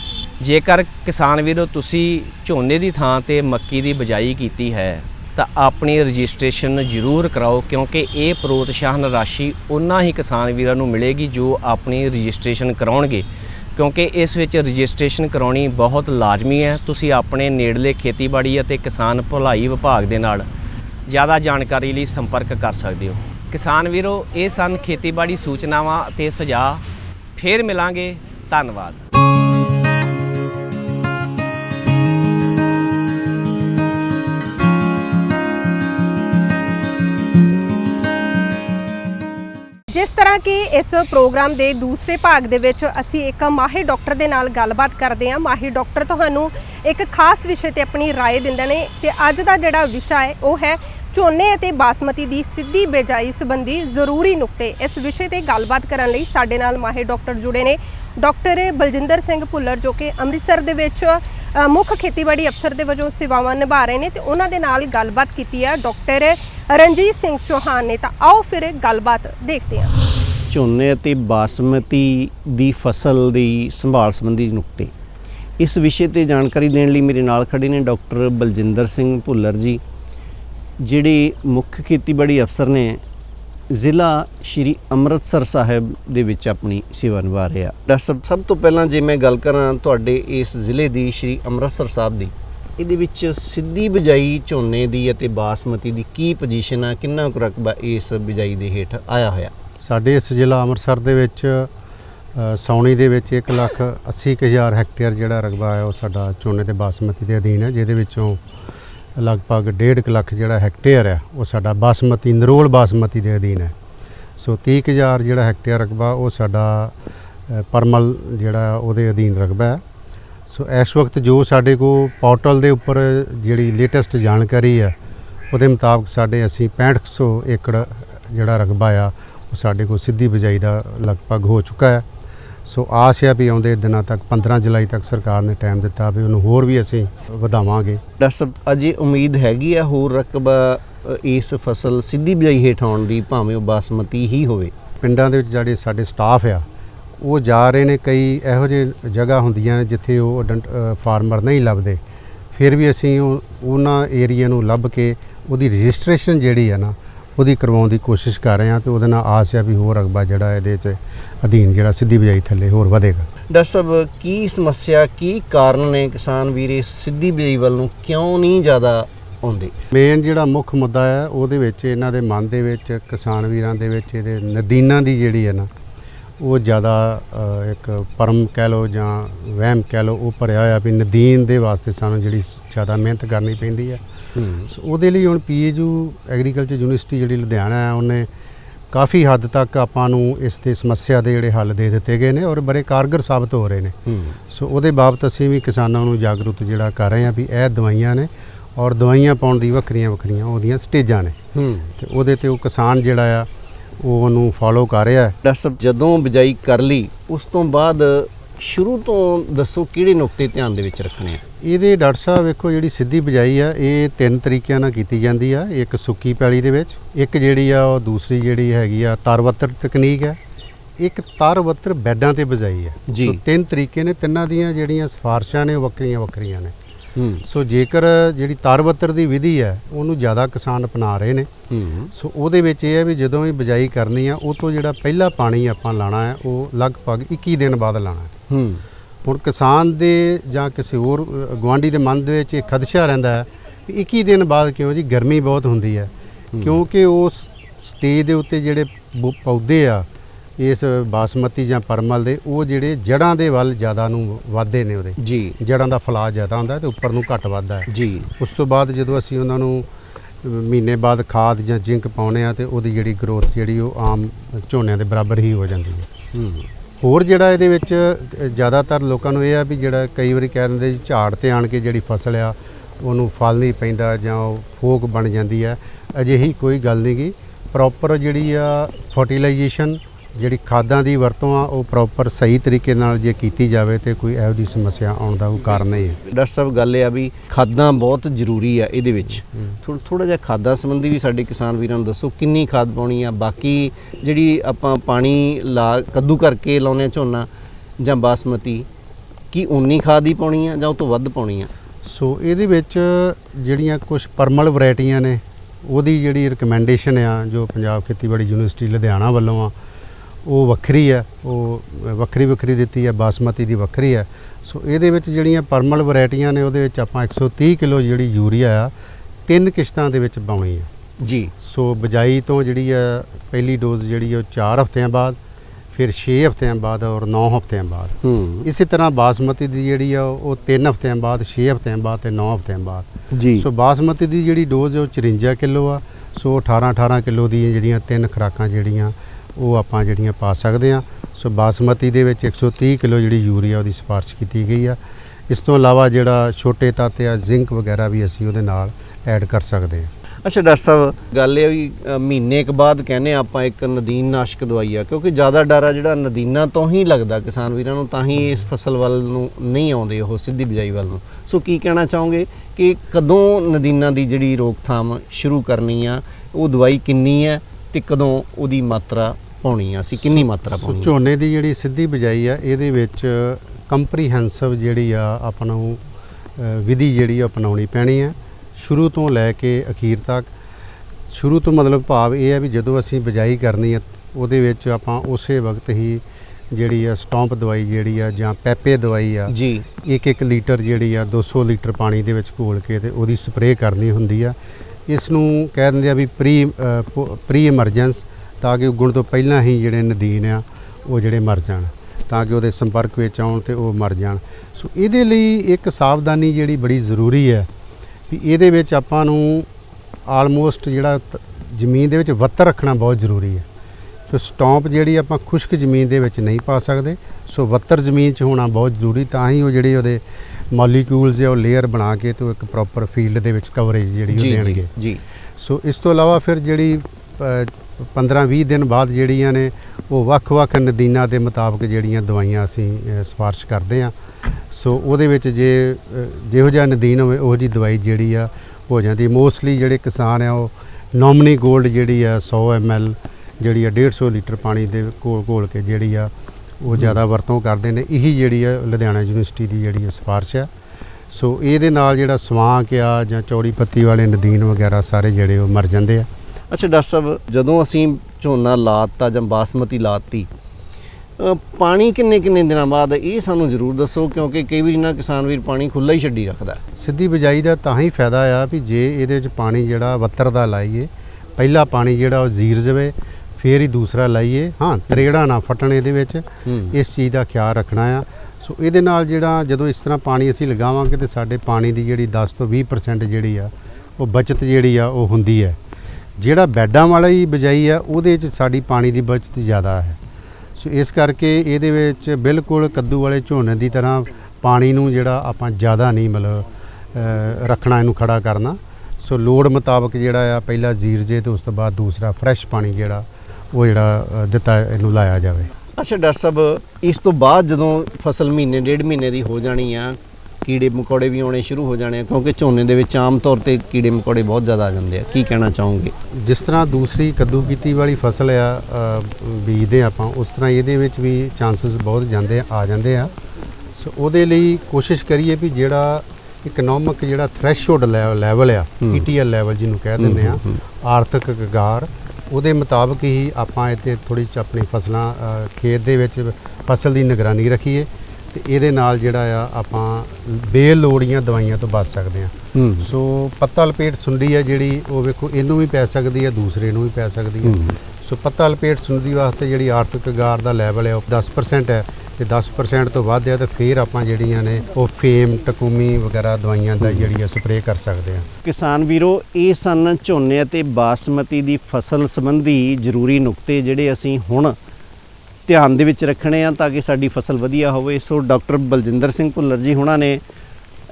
B: ਜੇਕਰ ਕਿਸਾਨ ਵੀਰੋ, ਤੁਸੀਂ ਝੋਨੇ ਦੀ ਥਾਂ ਤੇ ਮੱਕੀ ਦੀ ਬਜਾਈ ਕੀਤੀ ਹੈ, ਤਾਂ ਆਪਣੀ ਰਜਿਸਟ੍ਰੇਸ਼ਨ ਜ਼ਰੂਰ ਕਰਾਓ, ਕਿਉਂਕਿ ਇਹ ਪ੍ਰੋਤਸਾਹਨ ਰਾਸ਼ੀ ਉਹਨਾਂ ਹੀ ਕਿਸਾਨ ਵੀਰਾਂ ਨੂੰ ਮਿਲੇਗੀ ਜੋ ਆਪਣੀ ਰਜਿਸਟ੍ਰੇਸ਼ਨ ਕਰਾਉਣਗੇ। ਕਿਉਂਕਿ ਇਸ ਵਿੱਚ ਰਜਿਸਟ੍ਰੇਸ਼ਨ ਕਰਾਉਣੀ ਬਹੁਤ ਲਾਜ਼ਮੀ ਹੈ। ਤੁਸੀਂ ਆਪਣੇ ਨੇੜਲੇ ਖੇਤੀਬਾੜੀ ਅਤੇ ਕਿਸਾਨ ਭਲਾਈ ਵਿਭਾਗ ਦੇ ਨਾਲ ਜ਼ਿਆਦਾ ਜਾਣਕਾਰੀ ਲਈ ਸੰਪਰਕ ਕਰ ਸਕਦੇ ਹੋ। ਕਿਸਾਨ ਵੀਰੋ, ਇਹ ਸਨ ਖੇਤੀਬਾੜੀ ਸੂਚਨਾਵਾਂ ਅਤੇ ਸੁਝਾਅ। ਫੇਰ ਮਿਲਾਂਗੇ। ਧੰਨਵਾਦ।
A: ਜਿਸ ਤਰ੍ਹਾਂ ਕਿ ਇਸ ਪ੍ਰੋਗਰਾਮ ਦੇ ਦੂਸਰੇ ਭਾਗ ਦੇ ਵਿੱਚ ਅਸੀਂ ਇੱਕ ਮਾਹਿਰ ਡਾਕਟਰ ਦੇ ਨਾਲ ਗੱਲਬਾਤ ਕਰਦੇ ਹਾਂ। ਮਾਹਿਰ ਡਾਕਟਰ, ਤੁਹਾਨੂੰ ਇੱਕ ਖਾਸ ਵਿਸ਼ੇ ਤੇ ਆਪਣੀ رائے ਦਿੰਦੇ ਨੇ ਤੇ ਅੱਜ ਦਾ ਜਿਹੜਾ ਵਿਸ਼ਾ ਹੈ ਉਹ ਹੈ ਝੋਨੇ ਅਤੇ ਬਾਸਮਤੀ ਦੀ ਸਿੱਧੀ ਬਿਜਾਈ ਸੰਬੰਧੀ ਜ਼ਰੂਰੀ ਨੁਕਤੇ ਇਸ ਵਿਸ਼ੇ ਤੇ ਗੱਲਬਾਤ ਕਰਨ ਲਈ ਸਾਡੇ ਨਾਲ ਮਾਹਿਰ ਡਾਕਟਰ ਜੁੜੇ ਨੇ ਡਾਕਟਰ ਬਲਜਿੰਦਰ ਸਿੰਘ ਭੁੱਲਰ ਜੋ ਕਿ ਅੰਮ੍ਰਿਤਸਰ ਦੇ ਵਿੱਚ ਅ, ਮੁੱਖ ਖੇਤੀਬਾੜੀ ਅਫਸਰ ਦੇ ਵਜੋਂ ਸੇਵਾਵਾਂ ਨਿਭਾ ਰਹੇ ਨੇ ਤੇ ਉਹਨਾਂ ਦੇ ਨਾਲ ਗੱਲਬਾਤ ਕੀਤੀ ਹੈ ਡਾਕਟਰ ਰਣਜੀਤ ਸਿੰਘ ਚੌਹਾਨ ਨੇ ਤਾਂ ਆਓ ਫਿਰ ਗੱਲਬਾਤ ਦੇਖਦੇ ਹਾਂ
C: ਝੋਨੇ ਅਤੇ ਬਾਸਮਤੀ ਦੀ ਫਸਲ ਦੀ ਸੰਭਾਲ ਸੰਬੰਧੀ ਨੁਕਤੇ ਇਸ ਵਿਸ਼ੇ ਤੇ ਜਾਣਕਾਰੀ ਦੇਣ ਲਈ ਮੇਰੇ ਨਾਲ ਖੜੇ ਨੇ ਡਾਕਟਰ ਬਲਜਿੰਦਰ ਸਿੰਘ ਭੁੱਲਰ ਜੀ ਜਿਹੜੇ ਮੁੱਖ ਖੇਤੀਬਾੜੀ ਅਫਸਰ ਨੇ। ਜ਼ਿਲ੍ਹਾ ਸ਼੍ਰੀ ਅੰਮ੍ਰਿਤਸਰ ਸਾਹਿਬ ਦੇ ਵਿੱਚ ਆਪਣੀ ਸੇਵਾ ਨਿਭਾ ਰਹੇ ਆ। ਡਾਕਟਰ ਸਾਹਿਬ ਸਭ ਤੋਂ ਪਹਿਲਾਂ ਜੇ ਮੈਂ ਗੱਲ ਕਰਾਂ ਤੁਹਾਡੇ ਇਸ ਜ਼ਿਲ੍ਹੇ ਦੀ ਸ਼੍ਰੀ ਅੰਮ੍ਰਿਤਸਰ ਸਾਹਿਬ ਦੀ ਇਹਦੇ ਵਿੱਚ ਸਿੱਧੀ ਬਿਜਾਈ ਝੋਨੇ ਦੀ ਅਤੇ ਬਾਸਮਤੀ ਦੀ ਕੀ ਪੋਜੀਸ਼ਨ ਆ? ਕਿੰਨਾ ਕੁ ਰਕਬਾ ਇਸ ਬਿਜਾਈ ਦੇ ਹੇਠ ਆਇਆ ਹੋਇਆ?
D: ਸਾਡੇ ਇਸ ਜ਼ਿਲ੍ਹਾ ਅੰਮ੍ਰਿਤਸਰ ਦੇ ਵਿੱਚ ਅ, ਸਾਉਣੀ ਦੇ ਵਿੱਚ 1 ਲੱਖ 80 ਕੁ ਹਜ਼ਾਰ ਹੈਕਟੇਅਰ ਜਿਹੜਾ ਰਕਬਾ ਹੈ ਉਹ ਸਾਡਾ ਝੋਨੇ ਤੇ ਬਾਸਮਤੀ ਦੇ ਅਧੀਨ ਹੈ ਜਿਹਦੇ ਵਿੱਚੋਂ ਲਗਭਗ 1.5 ਲੱਖ ਜਿਹੜਾ ਹੈਕਟੇਅਰ ਹੈ ਉਹ ਸਾਡਾ ਬਾਸਮਤੀ ਨਰੋਲ ਬਾਸਮਤੀ ਦੇ ਅਧੀਨ ਹੈ। ਸੋ 30000 ਜਿਹੜਾ ਹੈਕਟੇਅਰ ਰਕਬਾ ਉਹ ਸਾਡਾ ਪਰਮਲ ਜਿਹੜਾ ਉਹਦੇ ਅਧੀਨ ਰਕਬਾ ਹੈ। ਸੋ ਇਸ ਵਕਤ ਜੋ ਸਾਡੇ ਕੋ ਪੋਰਟਲ ਦੇ ਉੱਪਰ ਜਿਹੜੀ ਲੇਟੈਸਟ ਜਾਣਕਾਰੀ ਹੈ ਉਹਦੇ ਮੁਤਾਬਕ ਸਾਡੇ ਅਸੀਂ 6500 ਏਕੜ ਜਿਹੜਾ ਰਕਬਾ ਆ ਉਹ ਸਾਡੇ ਕੋਲ ਸਿੱਧੀ ਬਿਜਾਈ ਦਾ ਲਗਭਗ ਹੋ ਚੁੱਕਾ ਹੈ। ਸੋ ਆਸ ਹੈ ਵੀ ਆਉਂਦੇ ਦਿਨਾਂ ਤੱਕ 15 ਜੁਲਾਈ ਤੱਕ ਸਰਕਾਰ ਨੇ ਟਾਈਮ ਦਿੱਤਾ ਵੀ ਉਹਨੂੰ ਹੋਰ ਵੀ ਅਸੀਂ ਵਧਾਵਾਂਗੇ।
C: ਡਾਕਟਰ ਸਾਹਿਬ ਅੱਜ ਉਮੀਦ ਹੈਗੀ ਆ ਹੋਰ ਰਕਬਾ ਇਸ ਫਸਲ ਸਿੱਧੀ ਬਿਜਾਈ ਹੇਠ ਆਉਣ ਦੀ ਭਾਵੇਂ ਉਹ ਬਾਸਮਤੀ ਹੀ ਹੋਵੇ?
D: ਪਿੰਡਾਂ ਦੇ ਵਿੱਚ ਜਿਹੜੇ ਸਾਡੇ ਸਟਾਫ ਆ ਉਹ ਜਾ ਰਹੇ ਨੇ ਕਈ ਇਹੋ ਜਿਹੇ ਜਗ੍ਹਾ ਹੁੰਦੀਆਂ ਨੇ ਜਿੱਥੇ ਉਹ ਫਾਰਮਰ ਨਹੀਂ ਲੱਭਦੇ। ਫਿਰ ਵੀ ਅਸੀਂ ਉਹ ਉਹਨਾਂ ਏਰੀਆ ਨੂੰ ਲੱਭ ਕੇ ਉਹਦੀ ਰਜਿਸਟ੍ਰੇਸ਼ਨ ਜਿਹੜੀ ਆ ਨਾ ਉਹਦੀ ਕਰਵਾਉਣ ਦੀ ਕੋਸ਼ਿਸ਼ ਕਰ ਰਹੇ ਹਾਂ ਤੇ ਉਹਦੇ ਨਾਲ ਆਸ ਆ ਵੀ ਹੋਰ ਰਕਬਾ ਜਿਹੜਾ ਇਹਦੇ 'ਚ ਅਧੀਨ ਜਿਹੜਾ ਸਿੱਧੀ ਬਿਜਾਈ ਥੱਲੇ ਹੋਰ ਵਧੇਗਾ।
C: ਡਾਕਟਰ ਸਾਹਿਬ ਕੀ ਸਮੱਸਿਆ ਕੀ ਕਾਰਨ ਨੇ ਕਿਸਾਨ ਵੀਰ ਇਸ ਸਿੱਧੀ ਬਿਜਾਈ ਵੱਲ ਨੂੰ ਕਿਉਂ ਨਹੀਂ ਜ਼ਿਆਦਾ ਆਉਂਦੇ?
D: ਮੇਨ ਜਿਹੜਾ ਮੁੱਖ ਮੁੱਦਾ ਹੈ ਉਹਦੇ ਵਿੱਚ ਇਹਨਾਂ ਦੇ ਮਨ ਦੇ ਵਿੱਚ ਕਿਸਾਨ ਵੀਰਾਂ ਦੇ ਵਿੱਚ ਇਹਦੇ ਨਦੀਨਾਂ ਦੀ ਜਿਹੜੀ ਹੈ ਨਾ ਉਹ ਜ਼ਿਆਦਾ ਇੱਕ ਪਰਮ ਕਹਿ ਲਓ ਜਾਂ ਵਹਿਮ ਕਹਿ ਲਓ ਉਹ ਭਰਿਆ ਹੋਇਆ ਵੀ ਨਦੀਨ ਦੇ ਵਾਸਤੇ ਸਾਨੂੰ ਜਿਹੜੀ ਜ਼ਿਆਦਾ ਮਿਹਨਤ ਕਰਨੀ ਪੈਂਦੀ ਹੈ। ਸੋ ਉਹਦੇ ਲਈ ਹੁਣ ਪੀਏਯੂ ਐਗਰੀਕਲਚਰ ਯੂਨੀਵਰਸਿਟੀ ਜਿਹੜੀ ਲੁਧਿਆਣਾ ਹੈ ਉਹਨੇ ਕਾਫੀ ਹੱਦ ਤੱਕ ਆਪਾਂ ਨੂੰ ਇਸ ਤੇ ਸਮੱਸਿਆ ਦੇ ਜਿਹੜੇ ਹੱਲ ਦੇ ਦਿੱਤੇ ਗਏ ਨੇ ਔਰ ਬੜੇ ਕਾਰਗਰ ਸਾਬਤ ਹੋ ਰਹੇ ਨੇ। ਸੋ ਉਹਦੇ ਬਾਬਤ ਅਸੀਂ ਵੀ ਕਿਸਾਨਾਂ ਨੂੰ ਜਾਗਰੂਕ ਜਿਹੜਾ ਕਰ ਰਹੇ ਹਾਂ ਵੀ ਇਹ ਦਵਾਈਆਂ ਨੇ ਔਰ ਦਵਾਈਆਂ ਪਾਉਣ ਦੀ ਵੱਖਰੀਆਂ ਵੱਖਰੀਆਂ ਉਹਦੀਆਂ ਸਟੇਜਾਂ ਨੇ। ਤੇ ਉਹਦੇ ਤੇ ਉਹ ਕਿਸਾਨ ਜਿਹੜਾ ਆ ਉਹ ਉਹਨੂੰ ਫੋਲੋ ਕਰ ਰਿਹਾ ਹੈ।
C: ਡਾਕਟਰ ਸਾਹਿਬ ਜਦੋਂ ਬਿਜਾਈ ਕਰ ਲਈ ਉਸ ਤੋਂ ਬਾਅਦ ਸ਼ੁਰੂ ਤੋਂ ਦੱਸੋ ਕਿਹੜੇ ਨੁਕਤੇ ਧਿਆਨ ਦੇ ਵਿੱਚ ਰੱਖਣੇ ਆ?
D: ਇਹਦੇ ਡਾਕਟਰ ਸਾਹਿਬ ਵੇਖੋ ਜਿਹੜੀ ਸਿੱਧੀ ਬਿਜਾਈ ਆ ਇਹ ਤਿੰਨ ਤਰੀਕਿਆਂ ਨਾਲ ਕੀਤੀ ਜਾਂਦੀ ਆ। ਇੱਕ ਸੁੱਕੀ ਪੈਲੀ ਦੇ ਵਿੱਚ ਇੱਕ ਜਿਹੜੀ ਆ ਉਹ ਦੂਸਰੀ ਜਿਹੜੀ ਹੈਗੀ ਆ ਤਰਵੱਤਰ ਤਕਨੀਕ ਹੈ ਇੱਕ ਤਰਵੱਤਰ ਬੈੱਡਾਂ ਤੇ ਬਿਜਾਈ ਹੈ
C: ਜੀ।
D: ਸੋ ਤਿੰਨ ਤਰੀਕੇ ਨੇ ਤਿੰਨਾਂ ਦੀਆਂ ਜਿਹੜੀਆਂ ਸਿਫਾਰਸ਼ਾਂ ਨੇ ਉਹ ਵੱਖਰੀਆਂ ਵੱਖਰੀਆਂ ਨੇ। ਸੋ ਜੇਕਰ ਜਿਹੜੀ ਤਰਵੱਤਰ ਦੀ ਵਿਧੀ ਹੈ ਉਹਨੂੰ ਜ਼ਿਆਦਾ ਕਿਸਾਨ ਅਪਣਾ ਰਹੇ ਨੇ ਸੋ ਉਹਦੇ ਵਿੱਚ ਇਹ ਹੈ ਵੀ ਜਦੋਂ ਵੀ ਬਿਜਾਈ ਕਰਨੀ ਆ ਉਹ ਤੋਂ ਜਿਹੜਾ ਪਹਿਲਾ ਪਾਣੀ ਆਪਾਂ ਲਾਣਾ ਹੈ ਉਹ ਲਗਭਗ 21 ਦਿਨ ਬਾਅਦ ਲਾਣਾ ਹੈ। ਹੁਣ ਕਿਸਾਨ ਦੇ ਜਾਂ ਕਿਸੇ ਹੋਰ ਗੁਆਂਢੀ ਦੇ ਮਨ ਦੇ ਵਿੱਚ ਇਹ ਖਦਸ਼ਾ ਰਹਿੰਦਾ ਹੈ ਵੀ 21 ਦਿਨ ਬਾਅਦ ਕਿਉਂ ਜੀ ਗਰਮੀ ਬਹੁਤ ਹੁੰਦੀ ਹੈ। ਕਿਉਂਕਿ ਉਸ ਸਟੇਜ ਦੇ ਉੱਤੇ ਜਿਹੜੇ ਪੌਦੇ ਆ ਇਸ ਬਾਸਮਤੀ ਜਾਂ ਪਰਮਲ ਦੇ ਉਹ ਜਿਹੜੇ ਜੜਾਂ ਦੇ ਵੱਲ ਜ਼ਿਆਦਾ ਨੂੰ ਵਧਦੇ ਨੇ ਉਹਦੇ।
C: ਜੀ।
D: ਜੜਾਂ ਦਾ ਫਲਾਅ ਜ਼ਿਆਦਾ ਹੁੰਦਾ ਤੇ ਉੱਪਰ ਨੂੰ ਘੱਟ ਵੱਧਦਾ ਹੈ।
C: ਜੀ।
D: ਉਸ ਤੋਂ ਬਾਅਦ ਜਦੋਂ ਅਸੀਂ ਉਹਨਾਂ ਨੂੰ ਮਹੀਨੇ ਬਾਅਦ ਖਾਦ ਜਾਂ ਜ਼ਿੰਕ ਪਾਉਨੇ ਆ ਤੇ ਉਹਦੀ ਜਿਹੜੀ ਗਰੋਥ ਜਿਹੜੀ ਉਹ ਆਮ ਝੋਨਿਆਂ ਦੇ ਬਰਾਬਰ ਹੀ ਹੋ ਜਾਂਦੀ ਹੈ। ਹੋਰ ਜਿਹੜਾ ਇਹਦੇ ਵਿੱਚ ਜ਼ਿਆਦਾਤਰ ਲੋਕਾਂ ਨੂੰ ਇਹ ਆ ਵੀ ਜਿਹੜਾ ਕਈ ਵਾਰੀ ਕਹਿ ਦਿੰਦੇ ਜੀ ਝਾੜ ਤੇ ਆਣ ਕੇ ਜਿਹੜੀ ਫਸਲ ਆ ਉਹਨੂੰ ਫਲ ਨਹੀਂ ਪੈਂਦਾ ਜਾਂ ਉਹ ਫੋਕ ਬਣ ਜਾਂਦੀ ਹੈ। ਅਜਿਹੀ ਕੋਈ ਗੱਲ ਨਹੀਂ ਗੀ। ਪ੍ਰੋਪਰ ਜਿਹੜੀ ਆ ਫਰਟੀਲਾਈਜੇਸ਼ਨ ਜਿਹੜੀ ਖਾਦਾਂ ਦੀ ਵਰਤੋਂ ਆ ਉਹ ਪ੍ਰੋਪਰ ਸਹੀ ਤਰੀਕੇ ਨਾਲ ਜੇ ਕੀਤੀ ਜਾਵੇ ਤੇ ਕੋਈ ਇਹੋ ਜਿਹੀ ਸਮੱਸਿਆ ਆਉਣ ਦਾ ਕੋਈ ਕਾਰਨ ਨਹੀਂ ਹੈ।
C: ਡਾਕਟਰ ਸਾਹਿਬ ਗੱਲ ਇਹ ਆ ਵੀ ਖਾਦਾਂ ਬਹੁਤ ਜ਼ਰੂਰੀ ਆ ਇਹਦੇ ਵਿੱਚ। ਥੋੜਾ ਥੋੜਾ ਜਿਹਾ ਖਾਦਾਂ ਸੰਬੰਧੀ ਵੀ ਸਾਡੇ ਕਿਸਾਨ ਵੀਰਾਂ ਨੂੰ ਦੱਸੋ ਕਿੰਨੀ ਖਾਦ ਪਾਉਣੀ ਆ? ਬਾਕੀ ਜਿਹੜੀ ਆਪਾਂ ਪਾਣੀ ਲਾ ਕੱਦੂ ਕਰਕੇ ਲਾਉਨੇ ਆ ਝੋਨਾ ਜਾਂ ਬਾਸਮਤੀ ਕੀ ਉਨੀ ਖਾਦ ਹੀ ਪਾਉਣੀ ਆ ਜਾਂ ਉਹ ਤੋਂ ਵੱਧ ਪਾਉਣੀ ਆ?
D: ਸੋ ਇਹਦੇ ਵਿੱਚ ਜਿਹੜੀਆਂ ਕੁਝ ਪਰਮਲ ਵੈਰਾਈਟੀਆਂ ਨੇ ਉਹਦੀ ਜਿਹੜੀ ਰეკਮੈਂਡੇਸ਼ਨ ਆ ਜੋ ਪੰਜਾਬ ਖੇਤੀਬਾੜੀ ਯੂਨੀਵਰਸਿਟੀ ਲੁਧਿਆਣਾ ਵੱਲੋਂ ਆ ਉਹ ਵੱਖਰੀ ਹੈ ਉਹ ਵੱਖਰੀ ਵੱਖਰੀ ਦਿੱਤੀ ਹੈ ਬਾਸਮਤੀ ਦੀ ਵੱਖਰੀ ਹੈ। ਸੋ ਇਹਦੇ ਵਿੱਚ ਜਿਹੜੀਆਂ ਪਰਮਲ ਵੈਰਾਈਟੀਆਂ ਨੇ ਉਹਦੇ ਵਿੱਚ ਆਪਾਂ 130 ਕਿਲੋ ਜਿਹੜੀ ਯੂਰੀਆ ਆ ਤਿੰਨ ਕਿਸ਼ਤਾਂ ਦੇ ਵਿੱਚ ਪਾਉਣੀ ਹੈ।
C: ਜੀ।
D: ਸੋ ਬਜਾਈ ਤੋਂ ਜਿਹੜੀ ਹੈ ਪਹਿਲੀ ਡੋਜ਼ ਜਿਹੜੀ ਉਹ 4 ਹਫ਼ਤਿਆਂ ਬਾਅਦ ਫਿਰ 6 ਹਫ਼ਤਿਆਂ ਬਾਅਦ ਔਰ 9 ਹਫ਼ਤਿਆਂ ਬਾਅਦ। ਇਸੇ ਤਰ੍ਹਾਂ ਬਾਸਮਤੀ ਦੀ ਜਿਹੜੀ ਆ ਉਹ 3 ਹਫ਼ਤਿਆਂ ਬਾਅਦ 6 ਹਫ਼ਤਿਆਂ ਬਾਅਦ ਤੇ 9 ਹਫ਼ਤਿਆਂ ਬਾਅਦ।
C: ਜੀ।
D: ਸੋ ਬਾਸਮਤੀ ਦੀ ਜਿਹੜੀ ਡੋਜ਼ ਹੈ ਉਹ 54 ਕਿਲੋ ਆ। ਸੋ 18 18 ਕਿਲੋ ਦੀਆਂ ਜਿਹੜੀਆਂ ਤਿੰਨ ਖੁਰਾਕਾਂ ਜਿਹੜੀਆਂ ਉਹ ਆਪਾਂ ਜਿਹੜੀਆਂ ਪਾ ਸਕਦੇ ਆ ਸੋ ਬਾਸਮਤੀ ਦੇ ਵਿੱਚ 130 ਕਿਲੋ ਜਿਹੜੀ ਯੂਰੀਆ ਉਹਦੀ ਸਿਫਾਰਿਸ਼ ਕੀਤੀ ਗਈ ਆ। ਇਸ ਤੋਂ ਇਲਾਵਾ ਜਿਹੜਾ ਛੋਟੇ ਤੱਤ ਆ ਜ਼ਿੰਕ ਵਗੈਰਾ ਵੀ ਅਸੀਂ ਉਹਦੇ ਨਾਲ ਐਡ ਕਰ ਸਕਦੇ ਆ
C: ਅੱਛਾ, ਡਾਕਟਰ ਸਾਹਿਬ, ਗੱਲ ਇਹ ਵੀ ਮਹੀਨੇ ਕੁ ਬਾਅਦ ਕਹਿੰਦੇ ਆਪਾਂ ਇੱਕ ਨਦੀਨ ਨਾਸ਼ਕ ਦਵਾਈ ਆ, ਕਿਉਂਕਿ ਜ਼ਿਆਦਾ ਡਰ ਆ ਜਿਹੜਾ ਨਦੀਨਾਂ ਤੋਂ ਹੀ ਲੱਗਦਾ ਕਿਸਾਨ ਵੀਰਾਂ ਨੂੰ, ਤਾਂ ਹੀ ਇਸ ਫਸਲ ਵੱਲ ਨੂੰ ਨਹੀਂ ਆਉਂਦੇ, ਉਹ ਸਿੱਧੀ ਬਿਜਾਈ ਵੱਲ ਨੂੰ। ਸੋ ਕੀ ਕਹਿਣਾ ਚਾਹੋਗੇ ਕਿ ਕਦੋਂ ਨਦੀਨਾਂ ਦੀ ਜਿਹੜੀ ਰੋਕਥਾਮ ਸ਼ੁਰੂ ਕਰਨੀ ਆ, ਉਹ ਦਵਾਈ ਕਿੰਨੀ ਹੈ ਤੇ ਕਦੋਂ ਉਹਦੀ ਮਾਤਰਾ ਪਾਉਣੀ ਆ ਅਸੀਂ ਕਿੰਨੀ ਮਾਤਰਾ ਪਾਉਣੀ ਆ
D: ਝੋਨੇ ਦੀ ਜਿਹੜੀ ਸਿੱਧੀ ਬਿਜਾਈ ਆ ਇਹਦੇ ਵਿੱਚ ਕੰਪਰੀਹੈਂਸਿਵ ਜਿਹੜੀ ਆ ਆਪਾਂ ਨੂੰ ਵਿਧੀ ਜਿਹੜੀ ਆ ਅਪਣਾਉਣੀ ਪੈਣੀ ਹੈ ਸ਼ੁਰੂ ਤੋਂ ਲੈ ਕੇ ਅਖੀਰ ਤੱਕ। ਸ਼ੁਰੂ ਤੋਂ ਮਤਲਬ ਭਾਵ ਇਹ ਹੈ ਵੀ ਜਦੋਂ ਅਸੀਂ ਬਿਜਾਈ ਕਰਨੀ ਹੈ ਉਹਦੇ ਵਿੱਚ ਆਪਾਂ ਉਸੇ ਵਕਤ ਹੀ ਜਿਹੜੀ ਆ ਸਟੌਂਪ ਦਵਾਈ ਜਿਹੜੀ ਆ ਜਾਂ ਪੈਪੇ ਦਵਾਈ ਆ
C: ਜੀ।
D: ਇੱਕ ਇੱਕ ਲੀਟਰ ਜਿਹੜੀ ਆ 200 ਲੀਟਰ ਪਾਣੀ ਦੇ ਵਿੱਚ ਘੋਲ ਕੇ ਤੇ ਉਹਦੀ ਸਪਰੇਅ ਕਰਨੀ ਹੁੰਦੀ ਆ। ਇਸ ਨੂੰ ਕਹਿ ਦਿੰਦੇ ਆ ਵੀ ਪ੍ਰੀ ਪੋ- ਪ੍ਰੀ ਐਮਰਜੈਂਸ ਤਾਂ ਕਿ ਉੱਗਣ ਤੋਂ ਪਹਿਲਾਂ ਹੀ ਜਿਹੜੇ ਨਦੀਨ ਆ, ਉਹ ਜਿਹੜੇ ਮਰ ਜਾਣ। ਤਾਂ ਕਿ ਉਹਦੇ ਸੰਪਰਕ ਵਿੱਚ ਆਉਣ ਤੇ ਉਹ ਮਰ ਜਾਣ। ਸੋ ਇਹਦੇ ਲਈ ਇੱਕ ਸਾਵਧਾਨੀ ਜਿਹੜੀ ਬੜੀ ਜ਼ਰੂਰੀ ਹੈ ਵੀ ਇਹਦੇ ਵਿੱਚ ਆਪਾਂ ਨੂੰ ਆਲਮੋਸਟ ਜਿਹੜਾ ਜ਼ਮੀਨ ਦੇ ਵਿੱਚ ਵੱਤਰ ਰੱਖਣਾ ਬਹੁਤ ਜ਼ਰੂਰੀ ਹੈ। ਸੋ ਸਟੌਂਪ ਜਿਹੜੀ ਆਪਾਂ ਖੁਸ਼ਕ ਜ਼ਮੀਨ ਦੇ ਵਿੱਚ ਨਹੀਂ ਪਾ ਸਕਦੇ, ਸੋ ਵੱਤਰ ਜ਼ਮੀਨ 'ਚ ਹੋਣਾ ਬਹੁਤ ਜ਼ਰੂਰੀ, ਤਾਂ ਹੀ ਉਹ ਜਿਹੜੇ ਉਹਦੇ ਮੋਲੀਕਿਊਲਸ ਉਹ ਲੇਅਰ ਬਣਾ ਕੇ ਤੇ ਉਹ ਇੱਕ ਪ੍ਰੋਪਰ ਫੀਲਡ ਦੇ ਵਿੱਚ ਕਵਰੇਜ ਜਿਹੜੀ ਉਹ ਦੇਣਗੇ।
C: ਜੀ।
D: ਸੋ ਇਸ ਤੋਂ ਇਲਾਵਾ ਫਿਰ ਜਿਹੜੀ 15-20 ਦਿਨ ਬਾਅਦ ਜਿਹੜੀਆਂ ਨੇ ਉਹ ਵੱਖ-ਵੱਖ ਨਦੀਨਾਂ ਦੇ ਮੁਤਾਬਕ ਜਿਹੜੀਆਂ ਦਵਾਈਆਂ ਅਸੀਂ ਸਿਫਾਰਿਸ਼ ਕਰਦੇ ਆ ਸੋ ਉਹਦੇ ਵਿੱਚ ਜੇ ਜਿਹੋ ਜਿਹਾ ਨਦੀਨ ਹੋਵੇ ਉਹੋ ਜੀ ਦਵਾਈ ਜਿਹੜੀ ਆ ਹੋ ਜਾਂਦੀ ਮੋਸਟਲੀ ਜਿਹੜੇ ਕਿਸਾਨ ਆ ਉਹ ਨੋਮਨੀ 골ਡ ਜਿਹੜੀ ਆ 100 ml ਜਿਹੜੀ ਆ 150 ਲੀਟਰ ਪਾਣੀ ਦੇ ਘੋਲ ਘੋਲ ਕੇ ਜਿਹੜੀ ਆ ਉਹ ਜ਼ਿਆਦਾ ਵਰਤੋਂ ਕਰਦੇ ਨੇ। ਇਹੀ ਜਿਹੜੀ ਆ ਲੁਧਿਆਣਾ ਯੂਨੀਵਰਸਿਟੀ ਦੀ ਜਿਹੜੀ ਆ ਸਿਫਾਰਿਸ਼ ਆ। ਸੋ ਇਹਦੇ ਨਾਲ ਜਿਹੜਾ ਸਵਾਂਕ ਆ ਜਾਂ ਚੌੜੀ ਪੱਤੀ ਵਾਲੇ ਨਦੀਨ ਵਗੈਰਾ ਸਾਰੇ ਜਿਹੜੇ ਉਹ ਮਰ ਜਾਂਦੇ ਆ।
C: ਅੱਛਾ ਡਾਕਟਰ ਸਾਹਿਬ ਜਦੋਂ ਅਸੀਂ ਝੋਨਾ ਲਾਤਾ ਜਾਂ ਬਾਸਮਤੀ ਲਾਤੀ ਪਾਣੀ ਕਿੰਨੇ ਕਿੰਨੇ ਦਿਨਾਂ ਬਾਅਦ ਇਹ ਸਾਨੂੰ ਜ਼ਰੂਰ ਦੱਸੋ ਕਿਉਂਕਿ ਕਈ ਵਾਰੀ ਨਾ ਕਿਸਾਨ ਵੀਰ ਪਾਣੀ ਖੁੱਲਾ ਹੀ ਛੱਡੀ ਰੱਖਦਾ। ਹੈ।
D: ਸਿੱਧੀ ਬਿਜਾਈ ਦਾ ਤਾਂ ਹੀ ਫਾਇਦਾ ਆ ਵੀ ਜੇ ਇਹਦੇ ਵਿੱਚ ਪਾਣੀ ਜਿਹੜਾ ਵੱਤਰ ਦਾ ਲਾਈਏ ਪਹਿਲਾ ਪਾਣੀ ਜਿਹੜਾ ਉਹ ਜ਼ੀਰ ਜਾਵੇ ਫੇਰ ਹੀ ਦੂਸਰਾ ਲਾਈਏ। ਹਾਂ ਤਰੇੜਾ ਨਾ ਫਟਣ ਇਹਦੇ ਵਿੱਚ। ਇਸ ਚੀਜ਼ ਦਾ ਖਿਆਲ ਰੱਖਣਾ ਆ। ਸੋ ਇਹਦੇ ਨਾਲ ਜਿਹੜਾ ਜਦੋਂ ਇਸ ਤਰ੍ਹਾਂ ਪਾਣੀ ਅਸੀਂ ਲਗਾਵਾਂਗੇ ਤੇ ਸਾਡੇ ਪਾਣੀ ਦੀ ਜਿਹੜੀ 10 ਤੋਂ 20% ਜਿਹੜੀ ਆ ਉਹ ਬਚਤ ਜਿਹੜੀ ਆ ਉਹ ਹੁੰਦੀ ਹੈ। ਜਿਹੜਾ ਬੈੱਡਾਂ ਵਾਲਾ ਹੀ ਬਿਜਾਈ ਆ ਉਹਦੇ ਵਿੱਚ ਸਾਡੀ ਪਾਣੀ ਦੀ ਬਚਤ ਜ਼ਿਆਦਾ ਹੈ। ਸੋ ਇਸ ਕਰਕੇ ਇਹਦੇ ਵਿੱਚ ਬਿਲਕੁਲ ਕੱਦੂ ਵਾਲੇ ਝੋਨੇ ਦੀ ਤਰ੍ਹਾਂ ਪਾਣੀ ਨੂੰ ਜਿਹੜਾ ਆਪਾਂ ਜ਼ਿਆਦਾ ਨਹੀਂ ਮਤਲਬ ਰੱਖਣਾ ਇਹਨੂੰ ਖੜਾ ਕਰਨਾ। ਸੋ ਲੋੜ ਮੁਤਾਬਕ ਜਿਹੜਾ ਆ ਪਹਿਲਾ ਜ਼ੀਰ ਜੇ ਤੇ ਉਸ ਤੋਂ ਬਾਅਦ ਦੂਸਰਾ ਫਰੈਸ਼ ਪਾਣੀ ਜਿਹੜਾ ਉਹ ਜਿਹੜਾ ਦਿੱਤਾ ਇਹਨੂੰ ਲਾਇਆ ਜਾਵੇ।
C: ਅੱਛਾ ਡਾਕਟਰ ਸਾਹਿਬ ਇਸ ਤੋਂ ਬਾਅਦ ਜਦੋਂ ਫਸਲ ਮਹੀਨੇ ਡੇਢ ਮਹੀਨੇ ਦੀ ਹੋ ਜਾਣੀ ਆ ਕੀੜੇ ਮਕੌੜੇ ਵੀ ਆਉਣੇ ਸ਼ੁਰੂ ਹੋ ਜਾਣੇ ਕਿਉਂਕਿ ਝੋਨੇ ਦੇ ਵਿੱਚ ਆਮ ਤੌਰ ਤੇ ਕੀੜੇ ਮਕੌੜੇ ਬਹੁਤ ਜ਼ਿਆਦਾ ਆ ਜਾਂਦੇ ਆ ਕੀ ਕਹਿਣਾ ਚਾਹੋਗੇ?
D: ਜਿਸ ਤਰ੍ਹਾਂ ਦੂਸਰੀ ਕੱਦੂ ਕੀਤੀ ਵਾਲੀ ਫਸਲ ਆ ਬੀਜਦੇ ਆਪਾਂ ਉਸ ਤਰ੍ਹਾਂ ਇਹਦੇ ਵਿੱਚ ਵੀ ਚਾਂਸਸ ਬਹੁਤ ਜਾਂਦੇ ਆ ਜਾਂਦੇ ਆ। ਸੋ ਉਹਦੇ ਲਈ ਕੋਸ਼ਿਸ਼ ਕਰੀਏ ਵੀ ਜਿਹੜਾ ਇਕਨੋਮਿਕ ਜਿਹੜਾ ਥ੍ਰੈਸ਼ਹੋਲਡ ਲੈਵਲ ਆ
C: ਹੂੰ।
D: ਈਟੀਐਲ ਲੈਵਲ ਜਿਹਨੂੰ ਕਹਿ ਦਿੰਦੇ ਆ ਆਰਥਿਕ ਕਗਾਰ ਉਹਦੇ ਮੁਤਾਬਕ ਹੀ ਆਪਾਂ ਇੱਥੇ ਥੋੜੀ ਜਿਹੀ ਆਪਣੀ ਫਸਲਾਂ ਖੇਤ ਦੇ ਵਿੱਚ ਫਸਲ ਦੀ ਨਿਗਰਾਨੀ ਰੱਖੀਏ ਤੇ ਇਹਦੇ ਨਾਲ ਜਿਹੜਾ ਆ ਆਪਾਂ ਬੇਲੋੜੀਆਂ ਦਵਾਈਆਂ ਤੋਂ ਬਚ ਸਕਦੇ ਆ ਸੋ ਪੱਤਾ ਲਪੇਟ ਸੁੰਡੀ ਹੈ ਜਿਹੜੀ ਉਹ ਵੇਖੋ ਇਹਨੂੰ ਵੀ ਪੈ ਸਕਦੀ ਹੈ ਦੂਸਰੇ ਨੂੰ ਵੀ ਪੈ ਸਕਦੀ ਹੈ। ਸੋ ਪੱਤਾ ਲਪੇਟ ਸੁੰਡੀ ਵਾਸਤੇ ਜਿਹੜੀ ਆਰਥਿਕ ਗਾਰ ਦਾ ਲੈਵਲ ਹੈ ਉਹ 10% ਹੈ ਤੇ 10% ਤੋਂ ਵੱਧ ਹੈ ਤੇ ਫਿਰ ਆਪਾਂ ਜਿਹੜੀਆਂ ਨੇ ਉਹ ਫੇਮ, ਟਕੂਮੀ ਵਗੈਰਾ ਦਵਾਈਆਂ ਦਾ ਜਿਹੜੀ ਹੈ ਸਪਰੇਅ ਕਰ ਸਕਦੇ ਹਾਂ।
C: ਕਿਸਾਨ ਵੀਰੋ, ਇਹ ਸਨ ਝੋਨੇ ਅਤੇ ਬਾਸਮਤੀ ਦੀ ਫਸਲ ਸੰਬੰਧੀ ਜ਼ਰੂਰੀ ਨੁਕਤੇ ਜਿਹੜੇ ਅਸੀਂ ਹੁਣ ਧਿਆਨ ਦੇ ਵਿੱਚ ਰੱਖਣੇ ਆ ਤਾਂ ਕਿ ਸਾਡੀ ਫਸਲ ਵਧੀਆ ਹੋਵੇ। ਸੋ ਡਾਕਟਰ ਬਲਜਿੰਦਰ ਸਿੰਘ ਭੁੱਲਰ ਜੀ ਹੁਣਾਂ ਨੇ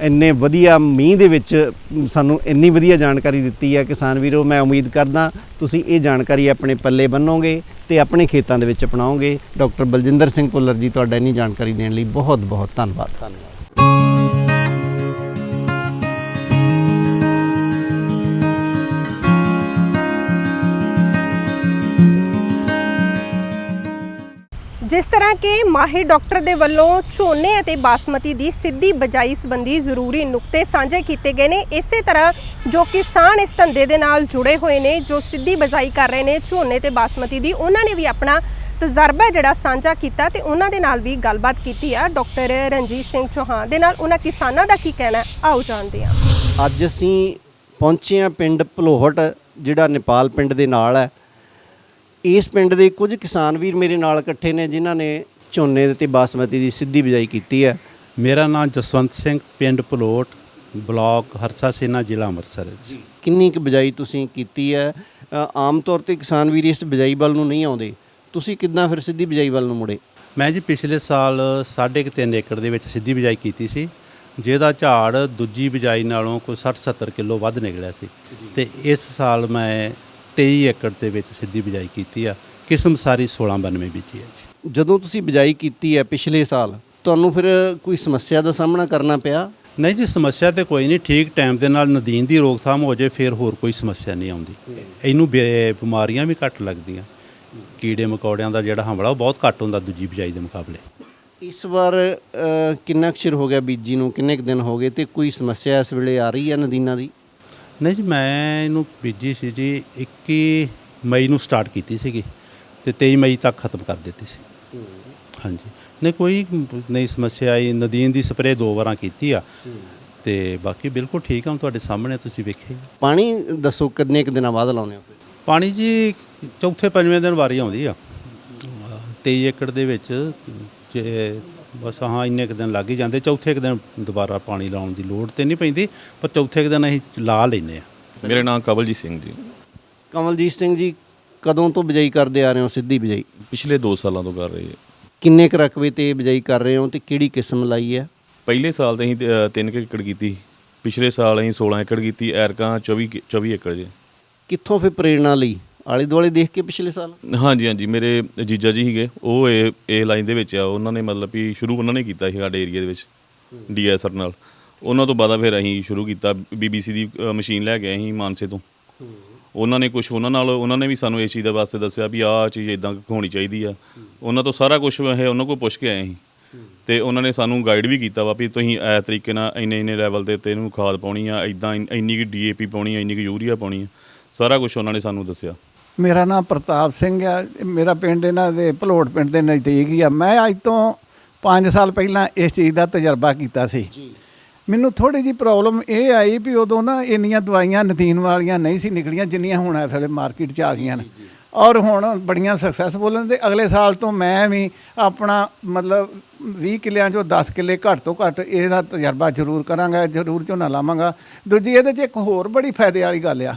C: ਇੰਨੇ ਵਧੀਆ ਮੀਂਹ ਦੇ ਵਿੱਚ ਸਾਨੂੰ ਇੰਨੀ ਵਧੀਆ ਜਾਣਕਾਰੀ ਦਿੱਤੀ ਹੈ ਕਿਸਾਨ ਵੀਰੋ, ਮੈਂ ਉਮੀਦ ਕਰਦਾ ਤੁਸੀਂ ਇਹ ਜਾਣਕਾਰੀ ਆਪਣੇ ਪੱਲੇ ਬੰਨੋਗੇ ਤੇ ਆਪਣੇ ਖੇਤਾਂ ਦੇ ਵਿੱਚ ਅਪਣਾਓਗੇ। ਡਾਕਟਰ ਬਲਜਿੰਦਰ ਸਿੰਘ ਭੁੱਲਰ ਜੀ, ਤੁਹਾਡਾ ਇੰਨੀ ਜਾਣਕਾਰੀ ਦੇਣ ਲਈ ਬਹੁਤ ਬਹੁਤ ਧੰਨਵਾਦ। ਧੰਨਵਾਦ।
A: ਜਿਸ ਤਰ੍ਹਾਂ ਕਿ ਮਾਹਿਰ ਡਾਕਟਰ ਦੇ ਵੱਲੋਂ ਝੋਨੇ ਅਤੇ ਬਾਸਮਤੀ ਦੀ ਸਿੱਧੀ ਬਜਾਈ ਸੰਬੰਧੀ ਜ਼ਰੂਰੀ ਨੁਕਤੇ ਸਾਂਝੇ ਕੀਤੇ ਗਏ ਨੇ। ਇਸੇ ਤਰ੍ਹਾਂ ਜੋ ਕਿਸਾਨ ਇਸ ਧੰਦੇ ਦੇ ਨਾਲ ਜੁੜੇ ਹੋਏ ਨੇ, ਜੋ ਸਿੱਧੀ ਬਜਾਈ ਕਰ ਰਹੇ ਨੇ ਝੋਨੇ ਤੇ ਬਾਸਮਤੀ ਦੀ, ਉਹਨਾਂ ਨੇ ਵੀ ਆਪਣਾ ਤਜਰਬਾ ਜਿਹੜਾ ਸਾਂਝਾ ਕੀਤਾ ਤੇ ਉਹਨਾਂ ਦੇ ਨਾਲ ਵੀ ਗੱਲਬਾਤ ਕੀਤੀ ਆ। ਡਾਕਟਰ ਰਣਜੀਤ ਸਿੰਘ ਚੌਹਾਨ ਦੇ ਨਾਲ ਉਹਨਾਂ ਕਿਸਾਨਾਂ ਦਾ ਕੀ ਕਹਿਣਾ ਆਓ ਜਾਣਦੇ ਹਾਂ।
C: ਅੱਜ ਅਸੀਂ ਪਹੁੰਚੇ ਹਾਂ ਪਿੰਡ ਭਲੋਹਟ, ਜਿਹੜਾ ਨੇਪਾਲ ਪਿੰਡ ਦੇ ਨਾਲ ਹੈ। ਇਸ ਪਿੰਡ ਦੇ ਕੁਝ ਕਿਸਾਨ ਵੀਰ ਮੇਰੇ ਨਾਲ ਇਕੱਠੇ ਨੇ ਜਿਨ੍ਹਾਂ ਨੇ ਝੋਨੇ ਤੇ ਬਾਸਮਤੀ ਦੀ ਸਿੱਧੀ ਬਿਜਾਈ ਕੀਤੀ ਹੈ।
E: ਮੇਰਾ ਨਾਮ ਜਸਵੰਤ ਸਿੰਘ ਪਿੰਡ ਪਲੋਟ ਬਲਾਕ ਹਰਸਾ ਸੇਨਾ ਜ਼ਿਲ੍ਹਾ ਅੰਮ੍ਰਿਤਸਰ ਹੈ ਜੀ।
C: ਕਿੰਨੀ ਕੁ ਬਿਜਾਈ ਤੁਸੀਂ ਕੀਤੀ ਹੈ? ਅ, ਆਮ ਤੌਰ ਤੇ ਕਿਸਾਨ ਵੀਰ ਇਸ ਬਿਜਾਈ ਵੱਲ ਨੂੰ ਨਹੀਂ ਆਉਂਦੇ। ਤੁਸੀਂ ਕਿੱਦਾਂ ਫਿਰ ਸਿੱਧੀ ਬਿਜਾਈ ਵੱਲ ਨੂੰ ਮੁੜੇ?
E: ਮੈਂ ਜੀ ਪਿਛਲੇ ਸਾਲ 3.5 ਏਕੜ ਦੇ ਵਿੱਚ ਸਿੱਧੀ ਬਿਜਾਈ ਕੀਤੀ ਸੀ। ਜਿਹਦਾ ਝਾੜ ਦੂਜੀ ਬਿਜਾਈ ਨਾਲੋਂ ਕੋਈ 60-70 ਕਿਲੋ ਵੱਧ ਨਿਕਲਿਆ ਸੀ। ਤੇ ਇਸ ਸਾਲ ਮੈਂ 23 ਏਕੜ ਦੇ ਵਿੱਚ ਸਿੱਧੀ ਬਿਜਾਈ ਕੀਤੀ ਆ। ਕਿਸਮ ਸਾਰੀ 1692 ਬੀਜੀ ਹੈ ਜੀ।
C: ਜਦੋਂ ਤੁਸੀਂ ਬਿਜਾਈ ਕੀਤੀ ਹੈ ਪਿਛਲੇ ਸਾਲ ਤੁਹਾਨੂੰ ਫਿਰ ਕੋਈ ਸਮੱਸਿਆ ਦਾ ਸਾਹਮਣਾ ਕਰਨਾ ਪਿਆ?
E: ਨਹੀਂ ਜੀ ਸਮੱਸਿਆ ਤੇ ਕੋਈ ਨਹੀਂ। ਠੀਕ ਟਾਈਮ ਦੇ ਨਾਲ ਨਦੀਨ ਦੀ ਰੋਕਥਾਮ ਹੋ ਜਾਏ ਫਿਰ ਹੋਰ ਕੋਈ ਸਮੱਸਿਆ ਨਹੀਂ ਆਉਂਦੀ। ਇਹਨੂੰ ਬੇ- ਬਿਮਾਰੀਆਂ ਵੀ ਘੱਟ ਲੱਗਦੀਆਂ। ਕੀੜੇ ਮਕੌੜਿਆਂ ਦਾ ਜਿਹੜਾ ਹਮਲਾ ਉਹ ਬਹੁਤ ਘੱਟ ਹੁੰਦਾ ਦੂਜੀ ਬਿਜਾਈ ਦੇ ਮੁਕਾਬਲੇ।
C: ਇਸ ਵਾਰ ਅ, ਕਿੰਨਾ ਕੁ ਚਿਰ ਹੋ ਗਿਆ ਬੀਜੀ ਨੂੰ? ਕਿੰਨੇ ਕੁ ਦਿਨ ਹੋ ਗਏ? ਤੇ ਕੋਈ ਸਮੱਸਿਆ ਇਸ ਵੇਲੇ ਆ ਰਹੀ ਹੈ ਨਦੀਨਾਂ ਦੀ?
E: ਨਹੀਂ ਜੀ ਮੈਂ ਇਹਨੂੰ ਬੀਜੀ ਸੀ ਜੀ 21 ਮਈ ਨੂੰ ਸਟਾਰਟ ਕੀਤੀ ਸੀਗੀ ਤੇ 23 ਮਈ ਤੱਕ ਖਤਮ ਕਰ ਦਿੱਤੀ ਸੀ। ਹਾਂਜੀ। ਨਹੀਂ ਕੋਈ ਨਹੀਂ ਸਮੱਸਿਆ ਆਈ ਨਦੀਨ ਦੀ ਸਪਰੇਅ ਦੋ ਵਾਰਾਂ ਕੀਤੀ ਆ। ਤੇ ਬਾਕੀ ਬਿਲਕੁਲ ਠੀਕ ਆ ਹੁਣ ਤੁਹਾਡੇ ਸਾਹਮਣੇ ਤੁਸੀਂ ਵੇਖੇ ਹੀ।
C: ਪਾਣੀ ਦੱਸੋ ਕਿੰਨੇ ਕੁ ਦਿਨਾਂ ਬਾਅਦ ਲਾਉਂਦੇ ਹੋ
E: ਪਾਣੀ ਜੀ ਚੌਥੇ ਪੰਜਵੇਂ ਦਿਨ ਵਾਰੀ ਆਉਂਦੀ ਆ। 23 ਏਕੜ ਦੇ ਵਿੱਚ ਜੇ ਬਸ ਹਾਂ ਇੰਨੇ ਕੁ ਦਿਨ ਲੱਗ ਹੀ ਜਾਂਦੇ। ਚੌਥੇ ਕੁ ਦਿਨ ਦੁਬਾਰਾ ਪਾਣੀ ਲਾਉਣ ਦੀ ਲੋੜ ਤੇ ਨਹੀਂ ਪੈਂਦੀ ਪਰ ਚੌਥੇ ਕੁ ਦਿਨ ਅਸੀਂ ਲਾ ਲੈਨੇ ਆ
F: ਮੇਰਾ ਨਾਮ ਕਵਲਜੀਤ ਸਿੰਘ ਜੀ।
C: ਕਮਲਜੀਤ ਸਿੰਘ ਜੀ ਕਦੋਂ ਤੋਂ ਬਿਜਾਈ ਕਰਦੇ ਆ ਰਹੇ ਹੋ ਸਿੱਧੀ ਬਿਜਾਈ?
F: ਪਿਛਲੇ 2 ਸਾਲਾਂ ਤੋਂ ਕਰ ਰਹੇ ਹਾਂ।
C: ਕਿੰਨੇ ਕੁ ਰਕਬੇ ਤੇ ਬਿਜਾਈ ਕਰ ਰਹੇ ਹੋ ਤੇ ਕਿਹੜੀ ਕਿਸਮ ਲਾਈ ਹੈ?
F: ਪਹਿਲੇ ਸਾਲ ਤੇ ਅਸੀਂ 3 ਏਕੜ ਕੀਤੀ। ਪਿਛਲੇ ਸਾਲ ਅਸੀਂ 16 ਏਕੜ ਕੀਤੀ ਐਰਕਾਂ 24 ਕਿ- 24 ਏਕੜ ਜੀ।
C: ਕਿੱਥੋਂ ਫਿਰ ਪ੍ਰੇਰਣਾ ਲਈ? ਆਲੇ ਦੁਆਲੇ ਦੇਖ ਕੇ ਪਿਛਲੇ ਸਾਲ?
F: ਹਾਂਜੀ ਹਾਂਜੀ ਮੇਰੇ ਜੀਜਾ ਜੀ ਸੀਗੇ ਉਹ ਇਹ ਇਹ ਲਾਈਨ ਦੇ ਵਿੱਚ ਆ ਉਹਨਾਂ ਨੇ ਮਤਲਬ ਵੀ ਸ਼ੁਰੂ ਉਹਨਾਂ ਨੇ ਕੀਤਾ ਸੀ ਸਾਡੇ ਏਰੀਆ ਦੇ ਵਿੱਚ ਡੀਐਸਆਰ ਨਾਲ। ਉਹਨਾਂ ਤੋਂ ਬਾਅਦ ਫਿਰ ਅਸੀਂ ਸ਼ੁਰੂ ਕੀਤਾ ਬੀਬੀਸੀ ਦੀ ਅ, ਮਸ਼ੀਨ ਲੈ ਕੇ ਆਏ ਸੀ ਮਾਨਸੇ ਤੋਂ। ਉਹਨਾਂ ਨੇ ਕੁਝ ਉਹਨਾਂ ਨਾਲ ਉਹਨਾਂ ਨੇ ਵੀ ਸਾਨੂੰ ਇਸ ਚੀਜ਼ ਦੇ ਵਾਸਤੇ ਦੱਸਿਆ ਵੀ ਆਹ ਚੀਜ਼ ਇਦਾਂ ਹੋਣੀ ਚਾਹੀਦੀ ਆ। ਉਹਨਾਂ ਤੋਂ ਸਾਰਾ ਕੁਝ ਇਹ ਉਹਨਾਂ ਕੋਲ ਪੁੱਛ ਕੇ ਆਏ ਅਸੀਂ ਤੇ ਉਹਨਾਂ ਨੇ ਸਾਨੂੰ ਗਾਈਡ ਵੀ ਕੀਤਾ ਵਾ ਵੀ ਤੁਸੀਂ ਇਸ ਤਰੀਕੇ ਨਾਲ ਇੰਨੇ ਇੰਨੇ ਲੈਵਲ ਦੇ ਉੱਤੇ ਇਹਨੂੰ ਖਾਦ ਪਾਉਣੀ ਆ ਇਦਾਂ ਇੰਨੀ ਕਿ ਡੀਏਪੀ ਪਾਉਣੀ ਆ ਇੰਨੀ ਕਿ ਯੂਰੀਆ ਪਾਉਣੀ ਆ। ਸਾਰਾ ਕੁਝ ਉਹਨਾਂ ਨੇ ਸਾਨੂੰ ਦੱਸਿਆ।
G: ਮੇਰਾ ਨਾਮ ਪ੍ਰਤਾਪ ਸਿੰਘ ਆ ਮੇਰਾ ਪਿੰਡ ਇਹਨਾਂ ਦੇ ਭਲੋਟ ਪਿੰਡ ਦੇ ਨਜ਼ਦੀਕ ਹੀ ਆ। ਮੈਂ ਅੱਜ ਤੋਂ 5 ਸਾਲ ਪਹਿਲਾਂ ਇਸ ਚੀਜ਼ ਦਾ ਤਜਰਬਾ ਕੀਤਾ ਸੀ। ਮੈਨੂੰ ਥੋੜੀ ਜੀ ਪ੍ਰੋਬਲਮ ਇਹ ਆਈ ਵੀ ਉਦੋਂ ਨਾ ਇੰਨੀਆਂ ਦਵਾਈਆਂ ਨਦੀਨ ਵਾਲੀਆਂ ਨਹੀਂ ਸੀ ਨਿਕਲੀਆਂ ਜਿੰਨੀਆਂ ਹੁਣ ਇਸ ਵੇਲੇ ਮਾਰਕੀਟ 'ਚ ਆ ਗਈਆਂ ਨੇ। ਔਰ ਹੁਣ ਬੜੀਆਂ ਸਕਸੈਸਫੁਲ ਨੇ ਤੇ ਅਗਲੇ ਸਾਲ ਤੋਂ ਮੈਂ ਵੀ ਆਪਣਾ ਮਤਲਬ 20 ਕਿੱਲਿਆਂ ਚੋਂ 10 ਕਿੱਲੇ ਘੱਟ ਤੋਂ ਘੱਟ ਇਹਦਾ ਤਜਰਬਾ ਜ਼ਰੂਰ ਕਰਾਂਗਾ ਜ਼ਰੂਰ ਝੋਨਾ ਲਾਵਾਂਗਾ। ਦੂਜੀ ਇਹਦੇ 'ਚ ਇੱਕ ਹੋਰ ਬੜੀ ਫਾਇਦੇ ਵਾਲੀ ਗੱਲ ਆ।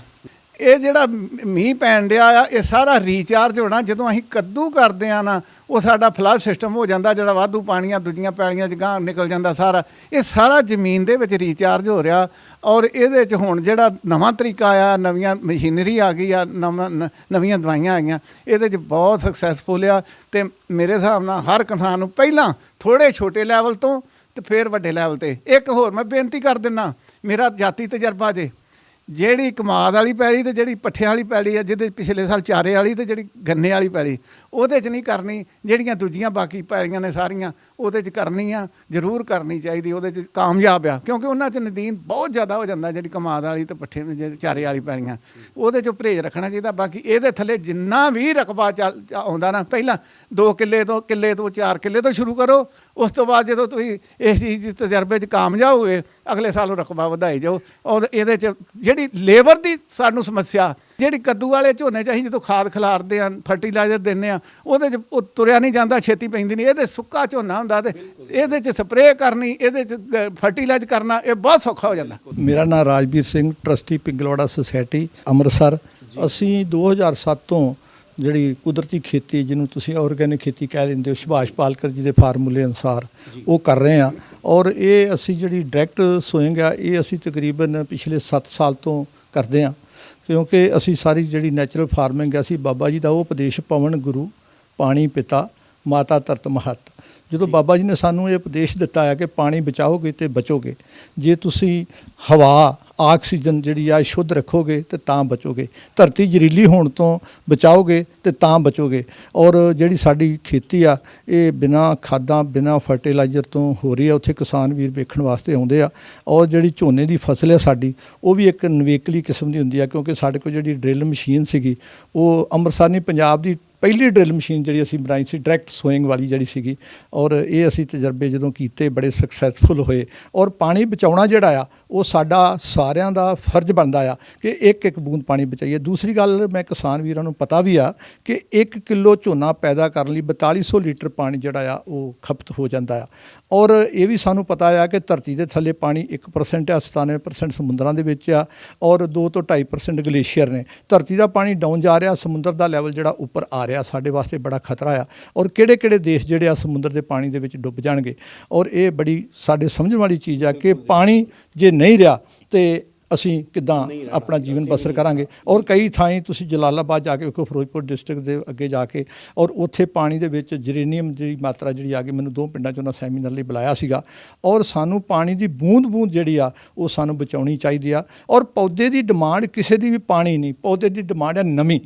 G: ਇਹ ਜਿਹੜਾ ਮੀਂਹ ਪੈਣ ਡਿਆ ਆ, ਇਹ ਸਾਰਾ ਰੀਚਾਰਜ ਹੋਣਾ, ਜਦੋਂ ਅਸੀਂ ਕੱਦੂ ਕਰਦੇ ਆ ਨਾ, ਉਹ ਸਾਡਾ ਫਲੱਡ ਸਿਸਟਮ ਹੋ ਜਾਂਦਾ, ਜਿਹੜਾ ਵਾਧੂ ਪਾਣੀਆਂ ਦੂਜੀਆਂ ਪੈਲੀਆਂ ਚ ਗਾਂ ਨਿਕਲ ਜਾਂਦਾ ਸਾਰਾ। ਇਹ ਸਾਰਾ ਜ਼ਮੀਨ ਦੇ ਵਿੱਚ ਰੀਚਾਰਜ ਹੋ ਰਿਹਾ ਔਰ ਇਹਦੇ ਚ ਹੁਣ ਜਿਹੜਾ ਨਵਾਂ ਤਰੀਕਾ ਆ ਨਵੀਆਂ ਮਸ਼ੀਨਰੀ ਆ ਗਈ ਆ, ਨਵਾਂ- ਨ- ਨਵੀਆਂ ਦਵਾਈਆਂ ਆਈਆਂ, ਇਹਦੇ ਚ ਬਹੁਤ ਸਕਸੈਸਫੁਲ ਆ ਤੇ ਮੇਰੇ ਹਿਸਾਬ ਨਾਲ ਹਰ ਕਿਸਾਨ ਨੂੰ ਪਹਿਲਾਂ ਥੋੜੇ ਛੋਟੇ ਲੈਵਲ ਤੋਂ ਤੇ ਫਿਰ ਵੱਡੇ ਲੈਵਲ ਤੇ। ਇੱਕ ਹੋਰ ਮੈਂ ਬੇਨਤੀ ਕਰ ਦਿੰਨਾ, ਮੇਰਾ ਜਾਤੀ ਤਜਰਬਾ ਜੇ। ਜਿਹੜੀ ਕਮਾਦ ਵਾਲੀ ਪੈਲੀ ਤੇ ਜਿਹੜੀ ਪੱਠਿਆਂ ਵਾਲੀ ਪੈਲੀ ਆ, ਜਿਹਦੇ ਪਿਛਲੇ ਸਾਲ ਚਾਰੇ ਵਾਲੀ ਤੇ ਜਿਹੜੀ ਗੰਨੇ ਵਾਲੀ ਪੈਲੀ ਉਹਦੇ 'ਚ ਨਹੀਂ ਕਰਨੀ, ਜਿਹੜੀਆਂ ਦੂਜੀਆਂ ਬਾਕੀ ਪੈਲੀਆਂ ਨੇ ਸਾਰੀਆਂ, ਉਹਦੇ 'ਚ ਕਰਨੀ ਆ, ਜ਼ਰੂਰ ਕਰਨੀ ਚਾਹੀਦੀ, ਉਹਦੇ 'ਚ ਕਾਮਯਾਬ ਆ। ਕਿਉਂਕਿ ਉਹਨਾਂ 'ਚ ਨਦੀਨ ਬਹੁਤ ਜ਼ਿਆਦਾ ਹੋ ਜਾਂਦਾ, ਜਿਹੜੀ ਕਮਾਦ ਵਾਲੀ ਤੇ ਪੱਠੇ ਨੂੰ ਚਾਰੇ ਵਾਲੀ ਪੈਲੀਆਂ ਉਹਦੇ 'ਚ ਪਰਹੇਜ਼ ਰੱਖਣਾ ਚਾਹੀਦਾ, ਬਾਕੀ ਇਹਦੇ ਥੱਲੇ ਜਿੰਨਾ ਵੀ ਰਕਬਾ ਚੱਲ ਆਉਂਦਾ ਨਾ, ਪਹਿਲਾਂ 2 ਕਿੱਲੇ ਤੋਂ ਕਿੱਲੇ ਤੋਂ 4 ਕਿੱਲੇ ਤੋਂ ਸ਼ੁਰੂ ਕਰੋ, ਉਸ ਤੋਂ ਬਾਅਦ ਜਦੋਂ ਤੁਸੀਂ ਇਸ ਚੀਜ਼ ਦੇ ਤਜਰਬੇ 'ਚ ਕਾਮਯਾਬ ਹੋਏ ਅਗਲੇ ਸਾਲ ਉਹ ਰਕਬਾ ਵਧਾਈ ਜਾਓ। ਔਰ ਇਹਦੇ 'ਚ ਜਿਹੜੀ ਲੇਬਰ ਦੀ ਸਾਨੂੰ ਸਮੱਸਿਆ ਜਿਹੜੀ ਕੱਦੂ ਵਾਲੇ ਝੋਨੇ 'ਚ ਅਸੀਂ ਜਦੋਂ ਖਾਦ ਖਿਲਾਰਦੇ ਆ ਫਰਟੀਲਾਈਜ਼ਰ ਦਿੰਦੇ ਆ ਉਹਦੇ 'ਚ ਉਹ ਤੁਰਿਆ ਨਹੀਂ ਜਾਂਦਾ ਛੇਤੀ ਪੈਂਦੀ ਨਹੀਂ। ਇਹਦੇ ਸੁੱਕਾ ਝੋਨਾ ਹੁੰਦਾ ਤੇ ਇਹਦੇ 'ਚ ਸਪਰੇਅ ਕਰਨੀ ਇਹਦੇ 'ਚ ਫਰਟੀਲਾਈਜ਼ ਕਰਨਾ ਇਹ ਬਹੁਤ ਸੌਖਾ ਹੋ ਜਾਂਦਾ।
H: ਮੇਰਾ ਨਾਮ ਰਾਜਵੀਰ ਸਿੰਘ ਟਰਸਟੀ ਪਿੰਗਲਵਾੜਾ ਸੁਸਾਇਟੀ ਅੰਮ੍ਰਿਤਸਰ। ਅਸੀਂ 2007 ਤੋਂ ਜਿਹੜੀ ਕੁਦਰਤੀ ਖੇਤੀ ਜਿਹਨੂੰ ਤੁਸੀਂ ਆਰਗੈਨਿਕ ਖੇਤੀ ਕਹਿ ਲੈਂਦੇ ਹੋ ਸੁਭਾਸ਼ ਪਾਲਕਰ ਜੀ ਦੇ ਫਾਰਮੂਲੇ ਅਨੁਸਾਰ ਉਹ ਕਰ ਰਹੇ ਹਾਂ ਔਰ ਇਹ ਅਸੀਂ ਜਿਹੜੀ ਡਾਇਰੈਕਟ ਸੋਇੰਗ ਆ ਇਹ ਅਸੀਂ ਤਕਰੀਬਨ ਪਿਛਲੇ 7 ਸਾਲ ਤੋਂ ਕਰਦੇ ਹਾਂ ਕਿਉਂਕਿ ਅਸੀਂ ਸਾਰੀ ਜਿਹੜੀ ਨੈਚੁਰਲ ਫਾਰਮਿੰਗ ਹੈ, ਅਸੀਂ ਬਾਬਾ ਜੀ ਦਾ ਉਹ ਉਪਦੇਸ਼ ਪਵਨ ਗੁਰੂ, ਪਾਣੀ ਪਿਤਾ, ਮਾਤਾ ਧਰਤ ਮਹਤ। ਜਦੋਂ ਬਾਬਾ ਜੀ ਨੇ ਸਾਨੂੰ ਇਹ ਉਪਦੇਸ਼ ਦਿੱਤਾ ਹੈ ਕਿ ਪਾਣੀ ਬਚਾਓਗੇ ਤੇ ਬਚੋਗੇ ਜੇ ਤੁਸੀਂ ਹਵਾ ਆਕਸੀਜਨ ਜਿਹੜੀ ਆ ਸ਼ੁੱਧ ਰੱਖੋਗੇ ਤੇ ਤਾਂ ਬਚੋਗੇ ਧਰਤੀ ਜ਼ਹਿਰੀਲੀ ਹੋਣ ਤੋਂ ਬਚਾਓਗੇ ਤੇ ਤਾਂ ਬਚੋਗੇ। ਔਰ ਜਿਹੜੀ ਸਾਡੀ ਖੇਤੀ ਆ ਇਹ ਬਿਨਾ ਖਾਦਾਂ ਬਿਨਾ ਫਰਟੀਲਾਈਜ਼ਰ ਤੋਂ ਹੋ ਰਹੀ ਆ ਉੱਥੇ ਕਿਸਾਨ ਵੀਰ ਵੇਖਣ ਵਾਸਤੇ ਆਉਂਦੇ ਆ। ਔਰ ਜਿਹੜੀ ਝੋਨੇ ਦੀ ਫਸਲ ਹੈ ਸਾਡੀ ਉਹ ਵੀ ਇੱਕ ਨਵੇਕਲੀ ਕਿਸਮ ਦੀ ਹੁੰਦੀ ਆ ਕਿਉਂਕਿ ਸਾਡੇ ਕੋਲ ਜਿਹੜੀ ਡਰਿਲ ਮਸ਼ੀਨ ਸੀਗੀ ਉਹ ਅੰਮ੍ਰਿਤਸਰ ਨਹੀਂ ਪੰਜਾਬ ਦੀ ਪਹਿਲੀ ਡਰਿਲ ਮਸ਼ੀਨ ਜਿਹੜੀ ਅਸੀਂ ਬਣਾਈ ਸੀ ਡਾਇਰੈਕਟ ਸੋਇੰਗ ਵਾਲੀ ਜਿਹੜੀ ਸੀਗੀ, ਔਰ ਇਹ ਅਸੀਂ ਤਜਰਬੇ ਜਦੋਂ ਕੀਤੇ, ਬੜੇ ਸਕਸੈਸਫੁਲ ਹੋਏ, ਔਰ ਪਾਣੀ ਬਚਾਉਣਾ ਜਿਹੜਾ ਆ, ਉਹ ਸਾਡਾ ਸਾਰਿਆਂ ਦਾ ਫਰਜ਼ ਬਣਦਾ ਆ ਕਿ ਇੱਕ ਇੱਕ ਬੂੰਦ ਪਾਣੀ ਬਚਾਈਏ। ਦੂਸਰੀ ਗੱਲ ਮੈਂ ਕਿਸਾਨ ਵੀਰਾਂ ਨੂੰ ਪਤਾ ਵੀ ਆ ਕਿ 1 ਕਿਲੋ ਝੋਨਾ ਪੈਦਾ ਕਰਨ ਲਈ 4200 ਲੀਟਰ ਪਾਣੀ ਜਿਹੜਾ ਆ, ਉਹ ਖਪਤ ਹੋ ਜਾਂਦਾ ਆ। ਔਰ ਇਹ ਵੀ ਸਾਨੂੰ ਪਤਾ ਆ ਕਿ ਧਰਤੀ ਦੇ ਥੱਲੇ ਪਾਣੀ 1% ਆ 97% ਸਮੁੰਦਰਾਂ ਦੇ ਵਿੱਚ ਆ ਔਰ 2 ਤੋਂ 2.5% ਗਲੇਸ਼ੀਅਰ ਨੇ। ਧਰਤੀ ਦਾ ਪਾਣੀ ਡਾਊਨ ਜਾ ਰਿਹਾ, ਸਮੁੰਦਰ ਦਾ ਲੈਵਲ ਜਿਹੜਾ ਉੱਪਰ ਆ ਰਿਹਾ, ਸਾਡੇ ਵਾਸਤੇ ਬੜਾ ਖਤਰਾ ਆ। ਔਰ ਕਿਹੜੇ ਕਿਹੜੇ ਦੇਸ਼ ਜਿਹੜੇ ਆ ਸਮੁੰਦਰ ਦੇ ਪਾਣੀ ਦੇ ਵਿੱਚ ਡੁੱਬ ਜਾਣਗੇ? ਔਰ ਇਹ ਬੜੀ ਸਾਡੇ ਸਮਝਣ ਵਾਲੀ ਚੀਜ਼ ਆ ਕਿ ਪਾਣੀ ਜੇ ਨਹੀਂ ਰਿਹਾ ਤੇ ਅਸੀਂ ਕਿਦਾਂ ਆਪਣਾ ਜੀਵਨ ਬਸਰ ਕਰਾਂਗੇ। ਔਰ ਕਈ ਥਾਈਂ ਤੁਸੀਂ ਜਲਾਲਾਬਾਦ ਜਾ ਕੇ ਵੇਖੋ ਫਿਰੋਜ਼ਪੁਰ ਡਿਸਟ੍ਰਿਕਟ ਦੇ ਅੱਗੇ ਜਾ ਕੇ ਔਰ ਉੱਥੇ ਪਾਣੀ ਦੇ ਵਿੱਚ ਜਰੇਨੀਅਮ ਦੀ ਮਾਤਰਾ ਜਿਹੜੀ ਆ ਗਈ ਮੈਨੂੰ ਦੋ ਪਿੰਡਾਂ 'ਚ ਉਹਨਾਂ ਸੈਮੀਨਾਰ ਲਈ ਬੁਲਾਇਆ ਸੀਗਾ। ਔਰ ਸਾਨੂੰ ਪਾਣੀ ਦੀ ਬੂੰਦ-ਬੂੰਦ ਜਿਹੜੀ ਆ ਉਹ ਸਾਨੂੰ ਬਚਾਉਣੀ ਚਾਹੀਦੀ ਆ। ਔਰ ਪੌਦੇ ਦੀ ਡਿਮਾਂਡ ਕਿਸੇ ਦੀ ਵੀ ਪਾਣੀ ਨਹੀਂ ਪੌਦੇ ਦੀ ਡਿਮਾਂਡ ਹੈ ਨਮੀ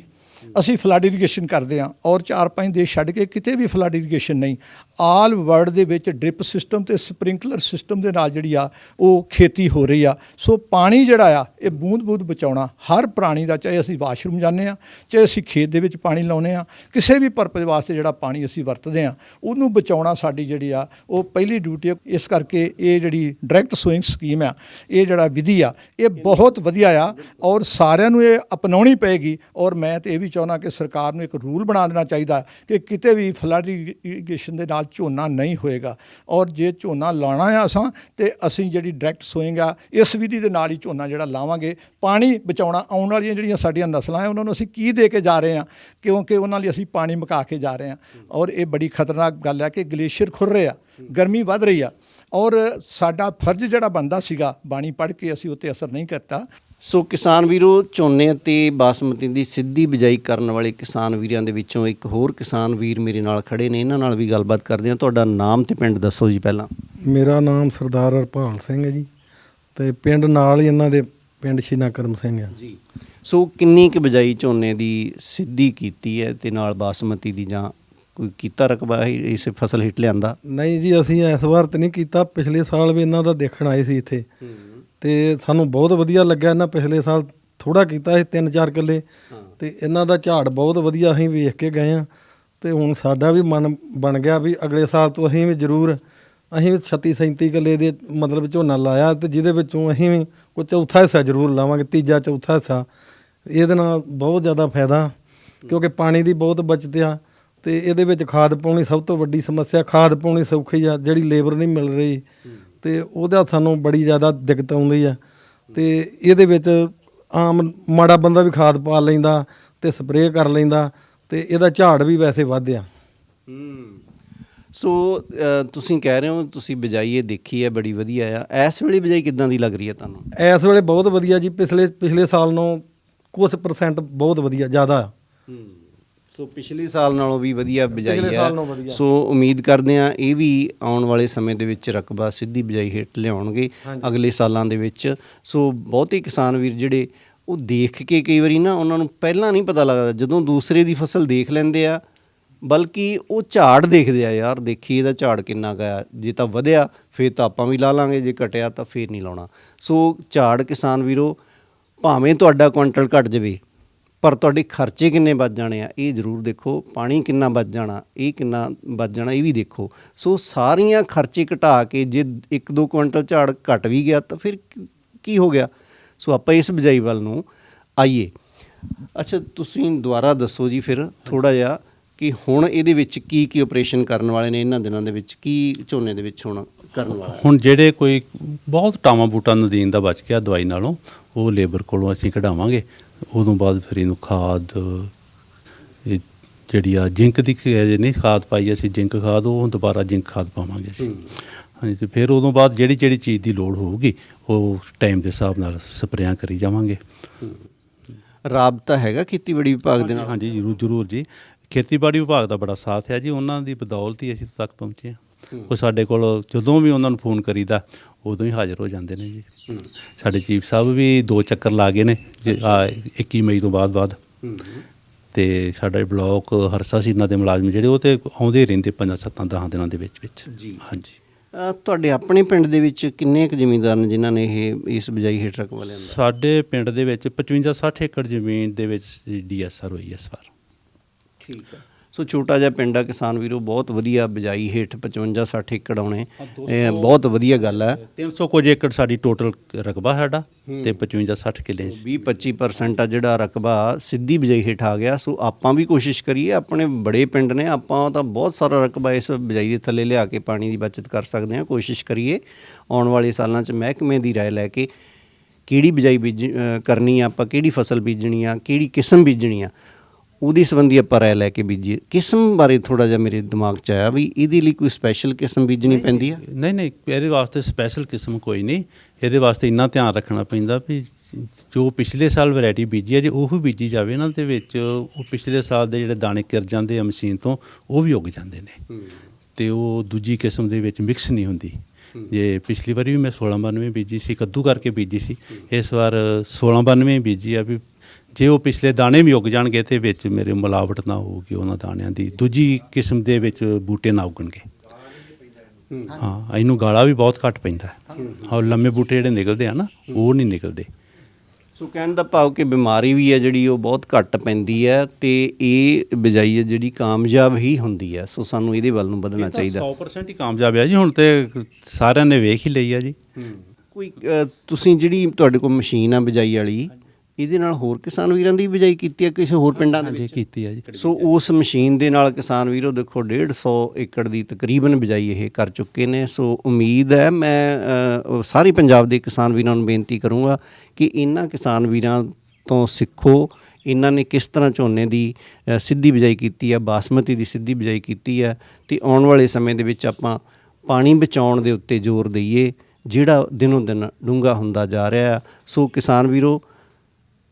H: ਅਸੀਂ ਫਲੱਡ ਇਰੀਗੇਸ਼ਨ ਕਰਦੇ ਹਾਂ ਔਰ ਚਾਰ ਪੰਜ ਦੇਸ਼ ਛੱਡ ਕੇ ਕਿਤੇ ਵੀ ਫਲੱਡ ਇਰੀਗੇਸ਼ਨ ਨਹੀਂ, ਆਲ ਵਰਲਡ ਦੇ ਵਿੱਚ ਡ੍ਰਿਪ ਸਿਸਟਮ ਤੇ ਸਪ੍ਰਿੰਕਲਰ ਸਿਸਟਮ ਦੇ ਨਾਲ ਜਿਹੜੀ ਆ, ਉਹ ਖੇਤੀ ਹੋ ਰਹੀ ਆ। ਸੋ ਪਾਣੀ ਜਿਹੜਾ ਆ, ਇਹ ਬੂੰਦ-ਬੂੰਦ ਬਚਾਉਣਾ, ਹਰ ਪ੍ਰਾਣੀ ਦਾ, ਚਾਹੇ ਅਸੀਂ ਵਾਸ਼ਰੂਮ ਜਾਂਦੇ ਆ ਚਾਹੇ ਅਸੀਂ ਖੇਤ ਦੇ ਵਿੱਚ ਪਾਣੀ ਲਾਉਨੇ ਆ ਕਿਸੇ ਵੀ ਪਰਪਸ ਵਾਸਤੇ ਜਿਹੜਾ ਪਾਣੀ ਅਸੀਂ ਵਰਤਦੇ ਆ ਉਹਨੂੰ ਬਚਾਉਣਾ ਸਾਡੀ ਜਿਹੜੀ ਆ, ਉਹ ਪਹਿਲੀ ਡਿਊਟੀ ਆ। ਇਸ ਕਰਕੇ ਇਹ ਜਿਹੜੀ ਡਾਇਰੈਕਟ ਸੋਇੰਗ ਸਕੀਮ ਆ, ਇਹ ਜਿਹੜਾ ਵਿਧੀ ਆ, ਇਹ ਬਹੁਤ ਵਧੀਆ ਆ ਔਰ ਸਾਰਿਆਂ ਨੂੰ ਇਹ ਅਪਣਾਉਣੀ ਪਏਗੀ ਔਰ ਮੈਂ ਤੇ ਇਹ ਵੀ ਚਾਹੁੰਦਾ ਕਿ ਸਰਕਾਰ ਨੂੰ ਇੱਕ ਰੂਲ ਬਣਾ ਦੇਣਾ ਚਾਹੀਦਾ ਕਿ ਕਿਤੇ ਵੀ ਫਲੱਡ ਇਰੀਗੇਸ਼ਨ ਦੇ ਨਾਲ ਝੋਨਾ ਨਹੀਂ ਹੋਏਗਾ। ਔਰ ਜੇ ਝੋਨਾ ਲਾਣਾ ਆ ਅਸਾਂ ਤੇ ਅਸੀਂ ਜਿਹੜੀ ਡਾਇਰੈਕਟ ਸੋਇੰਗ ਆ, ਇਸ ਵਿਧੀ ਦੇ ਨਾਲ ਹੀ ਝੋਨਾ ਜਿਹੜਾ ਲਾਵਾਂਗੇ। ਪਾਣੀ ਬਚਾਉਣਾ, ਆਉਣ ਵਾਲੀਆਂ ਜਿਹੜੀਆਂ ਸਾਡੀਆਂ ਨਸਲਾਂ ਹੈ ਉਹਨਾਂ ਨੂੰ ਅਸੀਂ ਕੀ ਦੇ ਕੇ ਜਾ ਰਹੇ ਹਾਂ ਕਿਉਂਕਿ ਉਹਨਾਂ ਲਈ ਅਸੀਂ ਪਾਣੀ ਮੁਕਾ ਕੇ ਜਾ ਰਹੇ ਹਾਂ ਔਰ ਇਹ ਬੜੀ ਖਤਰਨਾਕ ਗੱਲ ਹੈ ਕਿ ਗਲੇਸ਼ੀਅਰ ਖੁਰ ਰਹੇ ਆ, ਗਰਮੀ ਵੱਧ ਰਹੀ ਆ। ਔਰ ਸਾਡਾ ਫਰਜ਼ ਜਿਹੜਾ ਬੰਦਾ ਸੀਗਾ, ਬਾਣੀ ਪੜ੍ਹ ਕੇ ਅਸੀਂ ਉੱਤੇ ਅਸਰ ਨਹੀਂ ਕਰਤਾ
C: ਸੋ ਕਿਸਾਨ ਵੀਰੋ ਝੋਨੇ ਅਤੇ ਬਾਸਮਤੀ ਦੀ ਸਿੱਧੀ ਬਿਜਾਈ ਕਰਨ ਵਾਲੇ ਕਿਸਾਨ ਵੀਰਾਂ ਦੇ ਵਿੱਚੋਂ ਇੱਕ ਹੋਰ ਕਿਸਾਨ ਵੀਰ ਮੇਰੇ ਨਾਲ ਖੜੇ ਨੇ। ਇਹਨਾਂ ਨਾਲ ਵੀ ਗੱਲਬਾਤ ਕਰਦੇ ਹਾਂ। ਤੁਹਾਡਾ ਨਾਮ ਤੇ ਪਿੰਡ ਦੱਸੋ ਜੀ ਪਹਿਲਾਂ।
I: ਮੇਰਾ ਨਾਮ ਸਰਦਾਰ ਹਰਪਾਲ ਸਿੰਘ ਹੈ ਜੀ ਤੇ ਪਿੰਡ ਨਾਲ ਹੀ ਇਹਨਾਂ ਦੇ ਪਿੰਡ ਸ਼ੀਨਾ ਕਰਮ ਸਿੰਘ ਹੈ।
C: ਜੀ। ਸੋ ਕਿੰਨੀ ਕੁ ਬਿਜਾਈ ਝੋਨੇ ਦੀ ਸਿੱਧੀ ਕੀਤੀ ਹੈ ਤੇ ਨਾਲ ਬਾਸਮਤੀ ਦੀ ਜਾਂ ਕੋਈ ਕੀਤਾ ਰਕਬਾ ਇਸ ਫਸਲ ਹਿੱਟ ਲਿਆਂਦਾ?
I: ਨਹੀਂ ਜੀ ਅਸੀਂ ਇਸ ਵਾਰ ਤੇ ਨਹੀਂ ਕੀਤਾ। ਪਿਛਲੇ ਸਾਲ ਵੀ ਇਹਨਾਂ ਦਾ ਦੇਖਣ ਆਏ ਸੀ ਇੱਥੇ। ਤੇ ਸਾਨੂੰ ਬਹੁਤ ਵਧੀਆ ਲੱਗਾ ਇਹਨਾਂ ਪਿਛਲੇ ਸਾਲ ਥੋੜਾ ਕੀਤਾ ਸੀ 3-4 ਕਿੱਲੇ। ਤੇ ਇਹਨਾਂ ਦਾ ਝਾੜ ਬਹੁਤ ਵਧੀਆ ਅਸੀਂ ਵੇਖ ਕੇ ਗਏ ਆ ਤੇ ਹੁਣ ਸਾਡਾ ਵੀ ਮਨ ਬਣ ਗਿਆ ਵੀ ਅਗਲੇ ਸਾਲ ਤੋਂ ਅਸੀਂ ਵੀ ਜ਼ਰੂਰ ਅਸੀਂ ਵੀ 36-37 ਕਿੱਲੇ ਦੇ ਮਤਲਬ ਝੋਨਾ ਲਾਇਆ ਤੇ ਜਿਹਦੇ ਵਿੱਚੋਂ ਅਸੀਂ ਵੀ ਕੋਈ ਚੌਥਾ ਹਿੱਸਾ ਜ਼ਰੂਰ ਲਾਵਾਂਗੇ ਤੀਜਾ ਚੌਥਾ ਹਿੱਸਾ। ਇਹਦੇ ਨਾਲ ਬਹੁਤ ਜ਼ਿਆਦਾ ਫਾਇਦਾ ਕਿਉਂਕਿ ਪਾਣੀ ਦੀ ਬਹੁਤ ਬਚਤ ਆ ਤੇ ਇਹਦੇ ਵਿੱਚ ਖਾਦ ਪਾਉਣੀ ਸਭ ਤੋਂ ਵੱਡੀ ਸਮੱਸਿਆ ਖਾਦ ਪਾਉਣੀ ਸੌਖੀ ਆ ਜਿਹੜੀ ਲੇਬਰ ਨਹੀਂ ਮਿਲ ਰਹੀ। ਤੇ ਉਹਦਾ ਸਾਨੂੰ ਬੜੀ ਜ਼ਿਆਦਾ ਦਿੱਕਤ ਆਉਂਦੀ ਆ। ਤੇ ਇਹਦੇ ਵਿੱਚ ਆਮ ਮਾੜਾ ਬੰਦਾ ਵੀ ਖਾਦ ਪਾ ਲੈਂਦਾ ਤੇ ਸਪਰੇਅ ਕਰ ਲੈਂਦਾ ਤੇ ਇਹਦਾ ਝਾੜ ਵੀ ਵੈਸੇ ਵੱਧ ਆ।
C: ਸੋ ਤੁਸੀਂ ਕਹਿ ਰਹੇ ਹੋ ਤੁਸੀਂ ਬਿਜਾਈ ਇਹ ਦੇਖੀ ਹੈ ਬੜੀ ਵਧੀਆ ਆ। ਇਸ ਵੇਲੇ ਬਿਜਾਈ ਕਿੱਦਾਂ ਦੀ ਲੱਗ ਰਹੀ ਹੈ ਤੁਹਾਨੂੰ?
I: ਇਸ ਵੇਲੇ ਬਹੁਤ ਵਧੀਆ ਜੀ ਪਿਛਲੇ ਪਿਛਲੇ ਸਾਲ ਨਾਲੋਂ ਕੁਝ ਪਰਸੈਂਟ ਬਹੁਤ ਵਧੀਆ ਜ਼ਿਆਦਾ। ਆ
C: ਸੋ ਪਿਛਲੇ ਸਾਲ ਨਾਲੋਂ ਵੀ ਵਧੀਆ ਬਿਜਾਈ
I: ਪਿਛਲੇ
C: ਹੈ।
I: ਸਾਲ ਨਾਲੋਂ ਵਧੀਆ।
C: ਸੋ ਉਮੀਦ ਕਰਦੇ ਆ ਇਹ ਵੀ ਆਉਣ ਵਾਲੇ ਸਮੇਂ ਦੇ ਵਿੱਚ ਰਕਬਾ ਸਿੱਧੀ ਬਿਜਾਈ ਹੇਠ ਲਿਆਉਣਗੇ ਅਗਲੇ ਸਾਲਾਂ ਦੇ ਵਿੱਚ। ਸੋ ਬਹੁਤੇ ਕਿਸਾਨ ਵੀਰ ਜਿਹੜੇ ਉਹ ਦੇਖ ਕੇ ਕਈ ਵਾਰੀ ਨਾ ਉਹਨਾਂ ਨੂੰ ਪਹਿਲਾਂ ਨਹੀਂ ਪਤਾ ਲੱਗਦਾ ਜਦੋਂ ਦੂਸਰੇ ਦੀ ਫਸਲ ਦੇਖ ਲੈਂਦੇ ਆ ਬਲਕਿ ਉਹ ਝਾੜ ਦੇਖਦੇ ਆ ਯਾਰ ਦੇਖੀ ਇਹਦਾ ਝਾੜ ਕਿੰਨਾ ਗਿਆ ਜੇ ਤਾਂ ਵਧਿਆ ਫੇਰ ਤਾਂ ਆਪਾਂ ਵੀ ਲਾ ਲਾਂਗੇ ਜੇ ਘਟਿਆ ਤਾਂ ਫੇਰ ਨਹੀਂ ਲਾਉਣਾ। ਸੋ ਝਾੜ ਕਿਸਾਨ ਵੀਰੋ ਭਾਵੇਂ ਤੁਹਾਡਾ ਕੁਇੰਟਲ ਘਟ ਜਾਵੇ ਪਰ ਤੁਹਾਡੇ ਖਰਚੇ ਕਿੰਨੇ ਵੱਧ ਜਾਣੇ ਆ? ਇਹ ਜ਼ਰੂਰ ਦੇਖੋ, ਪਾਣੀ ਕਿੰਨਾ ਵੱਧ ਜਾਣਾ, ਇਹ ਕਿੰਨਾ ਵੱਧ ਜਾਣਾ, ਇਹ ਵੀ ਦੇਖੋ। ਸੋ ਸਾਰੀਆਂ ਖਰਚੇ ਘਟਾ ਕੇ ਜੇ 1-2 ਕੁਇੰਟਲ ਝਾੜ ਘਟ ਵੀ ਗਿਆ ਤਾਂ ਫਿਰ ਕੀ- ਹੋ ਗਿਆ? ਸੋ ਆਪਾਂ ਇਸ ਬਿਜਾਈ ਵੱਲ ਨੂੰ ਆਈਏ। ਅੱਛਾ, ਤੁਸੀਂ ਦੁਬਾਰਾ ਦੱਸੋ ਜੀ ਫਿਰ ਥੋੜਾ ਜਿਹਾ ਕਿ ਹੁਣ ਇਹਦੇ ਵਿੱਚ ਕੀ ਕੀ ਆਪਰੇਸ਼ਨ ਕਰਨ ਵਾਲੇ ਨੇ? ਇਹਨਾਂ ਦਿਨਾਂ ਦੇ ਵਿੱਚ ਕੀ ਝੋਨੇ ਦੇ ਵਿੱਚ ਹੁਣ ਕਰਨ ਵਾਲਾ
E: ਹੁਣ ਜਿਹੜੇ ਕੋਈ ਬਹੁਤ ਟਾਵਾਂ ਬੂਟਾ ਨਦੀਨ ਦਾ ਬਚ ਗਿਆ ਦਵਾਈ ਨਾਲੋਂ, ਉਹ ਲੇਬਰ ਕੋਲੋਂ ਅਸੀਂ ਕਢਾਵਾਂਗੇ। ਉਦੋਂ ਬਾਅਦ ਫਿਰ ਇਹਨੂੰ ਖਾਦ ਇਹ ਜਿਹੜੀ ਆ ਜਿੰਕ ਦੀ ਖ- ਜੇ ਨਹੀਂ ਖਾਦ ਪਾਈ ਅਸੀਂ ਜਿੰਕ ਖਾਦ ਉਹ ਦੁਬਾਰਾ ਜਿੰਕ ਖਾਦ ਪਾਵਾਂਗੇ ਅਸੀਂ। ਹਾਂਜੀ ਤੇ ਫਿਰ ਉਦੋਂ ਬਾਅਦ ਜਿਹੜੀ ਜਿਹੜੀ ਚੀਜ਼ ਦੀ ਲੋੜ ਹੋਊਗੀ ਉਹ ਟਾਈਮ ਦੇ ਹਿਸਾਬ ਨਾਲ ਸਪਰੇਆਂ ਕਰੀ ਜਾਵਾਂਗੇ।
C: ਰਾਬਤਾ ਹੈਗਾ ਖੇਤੀਬਾੜੀ ਵਿਭਾਗ ਦੇ ਨਾਲ?
E: ਹਾਂਜੀ ਜ਼ਰੂਰ ਜ਼ਰੂਰ ਜੀ। ਖੇਤੀਬਾੜੀ ਵਿਭਾਗ ਦਾ ਬੜਾ ਸਾਥ ਹੈ ਜੀ ਉਹਨਾਂ ਦੀ ਬਦੌਲਤ ਹੀ ਅਸੀਂ ਤੱਕ ਪਹੁੰਚੇ ਹਾਂ। ਉਹ ਸਾਡੇ ਕੋਲ ਜਦੋਂ ਵੀ ਉਹਨਾਂ ਨੂੰ ਫੋਨ ਕਰੀਦਾ ਉਦੋਂ ਹੀ ਹਾਜ਼ਰ ਹੋ ਜਾਂਦੇ ਨੇ ਜੀ। ਸਾਡੇ ਚੀਫ ਸਾਹਿਬ ਵੀ ਦੋ ਚੱਕਰ ਲਾ ਗਏ ਨੇ ਜੇ ਆ 21 ਮਈ ਤੋਂ ਬਾਅਦ ਬਾਅਦ। ਤੇ ਸਾਡਾ ਬਲਾਕ ਹਰਸਾ ਸੀਨਾ ਦੇ ਮੁਲਾਜ਼ਮ ਜਿਹੜੇ ਉਹ ਤੇ ਆਉਂਦੇ ਰਹਿੰਦੇ ਪੰਜਾਂ ਸੱਤਾਂ ਦਸਾਂ ਦਿਨਾਂ ਦੇ ਵਿੱਚ ਵਿੱਚ।
C: ਜੀ।
E: ਹਾਂਜੀ।
C: ਤੁਹਾਡੇ ਆਪਣੇ ਪਿੰਡ ਦੇ ਵਿੱਚ ਕਿੰਨੇ ਕੁ ਜ਼ਿਮੀਂਦਾਰ ਨੇ ਜਿਨ੍ਹਾਂ ਨੇ ਇਹ ਇਸ ਬਿਜਾਈ ਹੇਠ ਰਕਬਾ ਲਿਆਂਦਾ
E: ਸਾਡੇ ਪਿੰਡ ਦੇ ਵਿੱਚ 55 60 ਏਕੜ ਜ਼ਮੀਨ ਦੇ ਵਿੱਚ ਡੀਐਸਆਰ ਹੋਈ ਇਸ ਵਾਰ।
C: ਠੀਕ ਹੈ। ਸੋ ਛੋਟਾ ਜਿਹਾ ਪਿੰਡ ਆ ਕਿਸਾਨ ਵੀਰੋ ਬਹੁਤ ਵਧੀਆ ਬਿਜਾਈ ਹੇਠ 55 60 ਏਕੜ ਆਉਣੇ। ਇਹ ਬਹੁਤ ਵਧੀਆ ਗੱਲ ਹੈ
E: 300 ਕੁਝ ਏਕੜ ਸਾਡੀ ਟੋਟਲ ਰਕਬਾ ਸਾਡਾ ਤੇ 55 60 ਕਿੱਲੇ
C: 20 25% ਆ ਜਿਹੜਾ ਰਕਬਾ ਸਿੱਧੀ ਬਿਜਾਈ ਹੇਠ ਆ ਗਿਆ। ਸੋ ਆਪਾਂ ਵੀ ਕੋਸ਼ਿਸ਼ ਕਰੀਏ ਆਪਣੇ ਬੜੇ ਪਿੰਡ ਨੇ ਆਪਾਂ ਤਾਂ ਬਹੁਤ ਸਾਰਾ ਰਕਬਾ ਇਸ ਬਿਜਾਈ ਦੇ ਥੱਲੇ ਲਿਆ ਕੇ ਪਾਣੀ ਦੀ ਬਚਤ ਕਰ ਸਕਦੇ ਹਾਂ। ਕੋਸ਼ਿਸ਼ ਕਰੀਏ ਆਉਣ ਵਾਲੇ ਸਾਲਾਂ 'ਚ ਮਹਿਕਮੇ ਦੀ ਰਾਏ ਲੈ ਕੇ ਕਿਹੜੀ ਬਿਜਾਈ ਕਰਨੀ ਆ ਆਪਾਂ ਕਿਹੜੀ ਫਸਲ ਬੀਜਣੀ ਆ ਕਿਹੜੀ ਕਿਸਮ ਬੀਜਣੀ ਆ। ਉਹਦੀ ਸੰਬੰਧੀ ਆਪਾਂ ਰਾਏ ਲੈ ਕੇ ਬੀਜੀਏ। ਕਿਸਮ ਬਾਰੇ ਥੋੜਾ ਜਿਹਾ ਮੇਰੇ ਦਿਮਾਗ 'ਚ ਆਇਆ ਵੀ ਇਹਦੇ ਲਈ ਕੋਈ ਸਪੈਸ਼ਲ ਕਿਸਮ ਬੀਜਣੀ ਪੈਂਦੀ ਆ?
E: ਨਹੀਂ ਨਹੀਂ ਇਹਦੇ ਵਾਸਤੇ ਸਪੈਸ਼ਲ ਕਿਸਮ ਕੋਈ ਨਹੀਂ। ਇਹਦੇ ਵਾਸਤੇ ਇੰਨਾ ਧਿਆਨ ਰੱਖਣਾ ਪੈਂਦਾ ਵੀ ਜੋ ਪਿਛਲੇ ਸਾਲ ਵੈਰਾਈਟੀ ਬੀਜੀ ਹੈ ਜੇ ਉਹ ਬੀਜੀ ਜਾਵੇ ਇਹਨਾਂ ਦੇ ਵਿੱਚ ਉਹ ਪਿਛਲੇ ਸਾਲ ਦੇ ਜਿਹੜੇ ਦਾਣੇ ਕਿਰ ਜਾਂਦੇ ਆ ਮਸ਼ੀਨ ਤੋਂ ਉਹ ਵੀ ਉੱਗ ਜਾਂਦੇ ਨੇ। ਤੇ ਉਹ ਦੂਜੀ ਕਿਸਮ ਦੇ ਵਿੱਚ ਮਿਕਸ ਨਹੀਂ ਹੁੰਦੀ। ਜੇ ਪਿਛਲੀ ਵਾਰੀ ਵੀ ਮੈਂ 1692 ਬੀਜੀ ਸੀ ਕੱਦੂ ਕਰਕੇ ਬੀਜੀ ਸੀ ਇਸ ਵਾਰ 1692 ਬੀਜੀ ਆ ਵੀ ਜੇ ਉਹ ਪਿਛਲੇ ਦਾਣੇ ਵੀ ਉੱਗ ਜਾਣਗੇ ਤੇ ਵਿੱਚ ਮੇਰੇ ਮਿਲਾਵਟ ਨਾ ਹੋਊਗੀ ਉਹਨਾਂ ਦਾਣਿਆਂ ਦੀ। ਦੂਜੀ ਕਿਸਮ ਦੇ ਵਿੱਚ ਬੂਟੇ ਨਾ ਉੱਗਣਗੇ। ਹਾਂ ਇਹਨੂੰ ਗਾਲਾ ਵੀ ਬਹੁਤ ਘੱਟ ਪੈਂਦਾ। ਹੈ ਔਰ ਲੰਮੇ ਬੂਟੇ ਜਿਹੜੇ ਨਿਕਲਦੇ ਆ ਨਾ ਉਹ ਨਹੀਂ ਨਿਕਲਦੇ।
C: ਸੋ ਕਹਿਣ ਦਾ ਭਾਵ ਕਿ ਬਿਮਾਰੀ ਵੀ ਹੈ ਜਿਹੜੀ ਉਹ ਬਹੁਤ ਘੱਟ ਪੈਂਦੀ ਹੈ ਤੇ ਇਹ ਬਿਜਾਈ ਹੈ ਜਿਹੜੀ ਕਾਮਯਾਬ ਹੀ ਹੁੰਦੀ ਹੈ। ਸੋ ਸਾਨੂੰ ਇਹਦੇ ਵੱਲ ਨੂੰ ਵਧਣਾ ਚਾਹੀਦਾ।
E: 100% ਹੀ ਕਾਮਯਾਬ ਹੈ ਜੀ ਹੁਣ ਤੇ ਸਾਰਿਆਂ ਨੇ ਵੇਖ ਹੀ ਲਈ ਆ ਜੀ।
C: ਕੋਈ ਤੁਸੀਂ ਜਿਹੜੀ ਤੁਹਾਡੇ ਕੋਲ ਮਸ਼ੀਨ ਆ ਬਿਜਾਈ ਵਾਲੀ ਇਹਦੇ ਨਾਲ ਹੋਰ ਕਿਸਾਨ ਵੀਰਾਂ ਦੀ ਬਿਜਾਈ ਕੀਤੀ ਹੈ ਕਿਸੇ ਹੋਰ ਪਿੰਡਾਂ ਦੇ ਵਿੱਚ?
E: ਕੀਤੀ ਹੈ ਜੀ।
C: ਸੋ ਉਸ ਮਸ਼ੀਨ ਦੇ ਨਾਲ ਕਿਸਾਨ ਵੀਰੋ ਦੇਖੋ 150 ਏਕੜ ਦੀ ਤਕਰੀਬਨ ਬਿਜਾਈ ਇਹ ਕਰ ਚੁੱਕੇ ਨੇ। ਸੋ ਉਮੀਦ ਹੈ ਮੈਂ ਸਾਰੇ ਪੰਜਾਬ ਦੇ ਕਿਸਾਨ ਵੀਰਾਂ ਨੂੰ ਬੇਨਤੀ ਕਰੂੰਗਾ ਕਿ ਇਹਨਾਂ ਕਿਸਾਨ ਵੀਰਾਂ ਤੋਂ ਸਿੱਖੋ। ਇਹਨਾਂ ਨੇ ਕਿਸ ਤਰ੍ਹਾਂ ਝੋਨੇ ਦੀ ਸਿੱਧੀ ਬਿਜਾਈ ਕੀਤੀ ਹੈ ਬਾਸਮਤੀ ਦੀ ਸਿੱਧੀ ਬਿਜਾਈ ਕੀਤੀ ਹੈ ਤੇ ਆਉਣ ਵਾਲੇ ਸਮੇਂ ਦੇ ਵਿੱਚ ਆਪਾਂ ਪਾਣੀ ਬਚਾਉਣ ਦੇ ਉੱਤੇ ਜ਼ੋਰ ਦਈਏ ਜਿਹੜਾ ਦਿਨੋਂ ਦਿਨ ਡੂੰਘਾ ਹੁੰਦਾ ਜਾ ਰਿਹਾ ਸੋ ਕਿਸਾਨ ਵੀਰੋ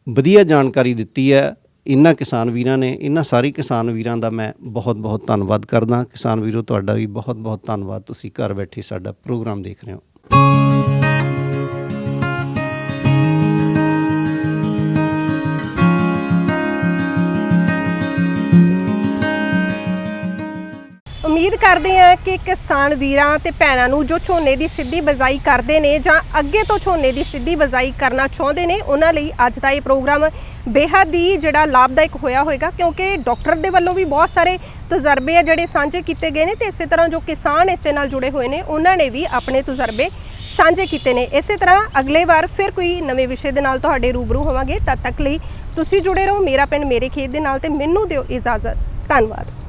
C: ਵਧੀਆ ਜਾਣਕਾਰੀ ਦਿੱਤੀ ਹੈ। ਇਹਨਾਂ ਕਿਸਾਨ ਵੀਰਾਂ ਨੇ ਇਹਨਾਂ ਸਾਰੇ ਕਿਸਾਨ ਵੀਰਾਂ ਦਾ ਮੈਂ ਬਹੁਤ ਬਹੁਤ ਧੰਨਵਾਦ ਕਰਦਾ। ਕਿਸਾਨ ਵੀਰੋ, ਤੁਹਾਡਾ ਵੀ ਬਹੁਤ ਬਹੁਤ ਧੰਨਵਾਦ। ਤੁਸੀਂ ਘਰ ਬੈਠੇ ਸਾਡਾ ਪ੍ਰੋਗਰਾਮ ਦੇਖ ਰਹੇ ਹੋ।
A: ਉਮੀਦ ਕਰਦੇ ਹਾਂ ਕਿ ਕਿਸਾਨ ਵੀਰਾਂ ਤੇ ਭੈਣਾਂ ਨੂੰ ਜੋ ਝੋਨੇ ਦੀ ਸਿੱਧੀ ਬਜ਼ਾਈ ਕਰਦੇ ਨੇ ਜਾਂ ਅੱਗੇ ਤੋਂ ਝੋਨੇ ਦੀ ਸਿੱਧੀ ਬਜ਼ਾਈ ਕਰਨਾ ਚਾਹੁੰਦੇ ਨੇ, ਉਹਨਾਂ ਲਈ ਅੱਜ ਦਾ ਇਹ ਪ੍ਰੋਗਰਾਮ ਬੇਹੱਦ ਹੀ ਜਿਹੜਾ ਲਾਭਦਾਇਕ ਹੋਇਆ ਹੋਵੇਗਾ ਕਿਉਂਕਿ ਡਾਕਟਰ ਦੇ ਵੱਲੋਂ ਵੀ ਬਹੁਤ ਸਾਰੇ ਤਜਰਬੇ ਆ ਜਿਹੜੇ ਸਾਂਝੇ ਕੀਤੇ ਗਏ ਨੇ ਤੇ ਇਸੇ ਤਰ੍ਹਾਂ ਜੋ ਕਿਸਾਨ ਇਸ ਦੇ ਨਾਲ ਜੁੜੇ ਹੋਏ ਨੇ, ਉਹਨਾਂ ਨੇ ਵੀ ਆਪਣੇ ਤਜਰਬੇ ਸਾਂਝੇ ਕੀਤੇ ਨੇ। ਇਸੇ ਤਰ੍ਹਾਂ ਅਗਲੇ ਵਾਰ ਫਿਰ ਕੋਈ ਨਵੇਂ ਵਿਸ਼ੇ ਦੇ ਨਾਲ ਤੁਹਾਡੇ ਰੂਬਰੂ ਹੋਵਾਂਗੇ, ਤਦ ਤੱਕ ਲਈ ਤੁਸੀਂ ਜੁੜੇ ਰਹੋ, ਮੇਰਾ ਪਿੰਡ ਮੇਰੇ ਖੇਤ ਦੇ ਨਾਲ ਤੇ ਮੈਨੂੰ ਦਿਓ ਇਜਾਜ਼ਤ। ਧੰਨਵਾਦ।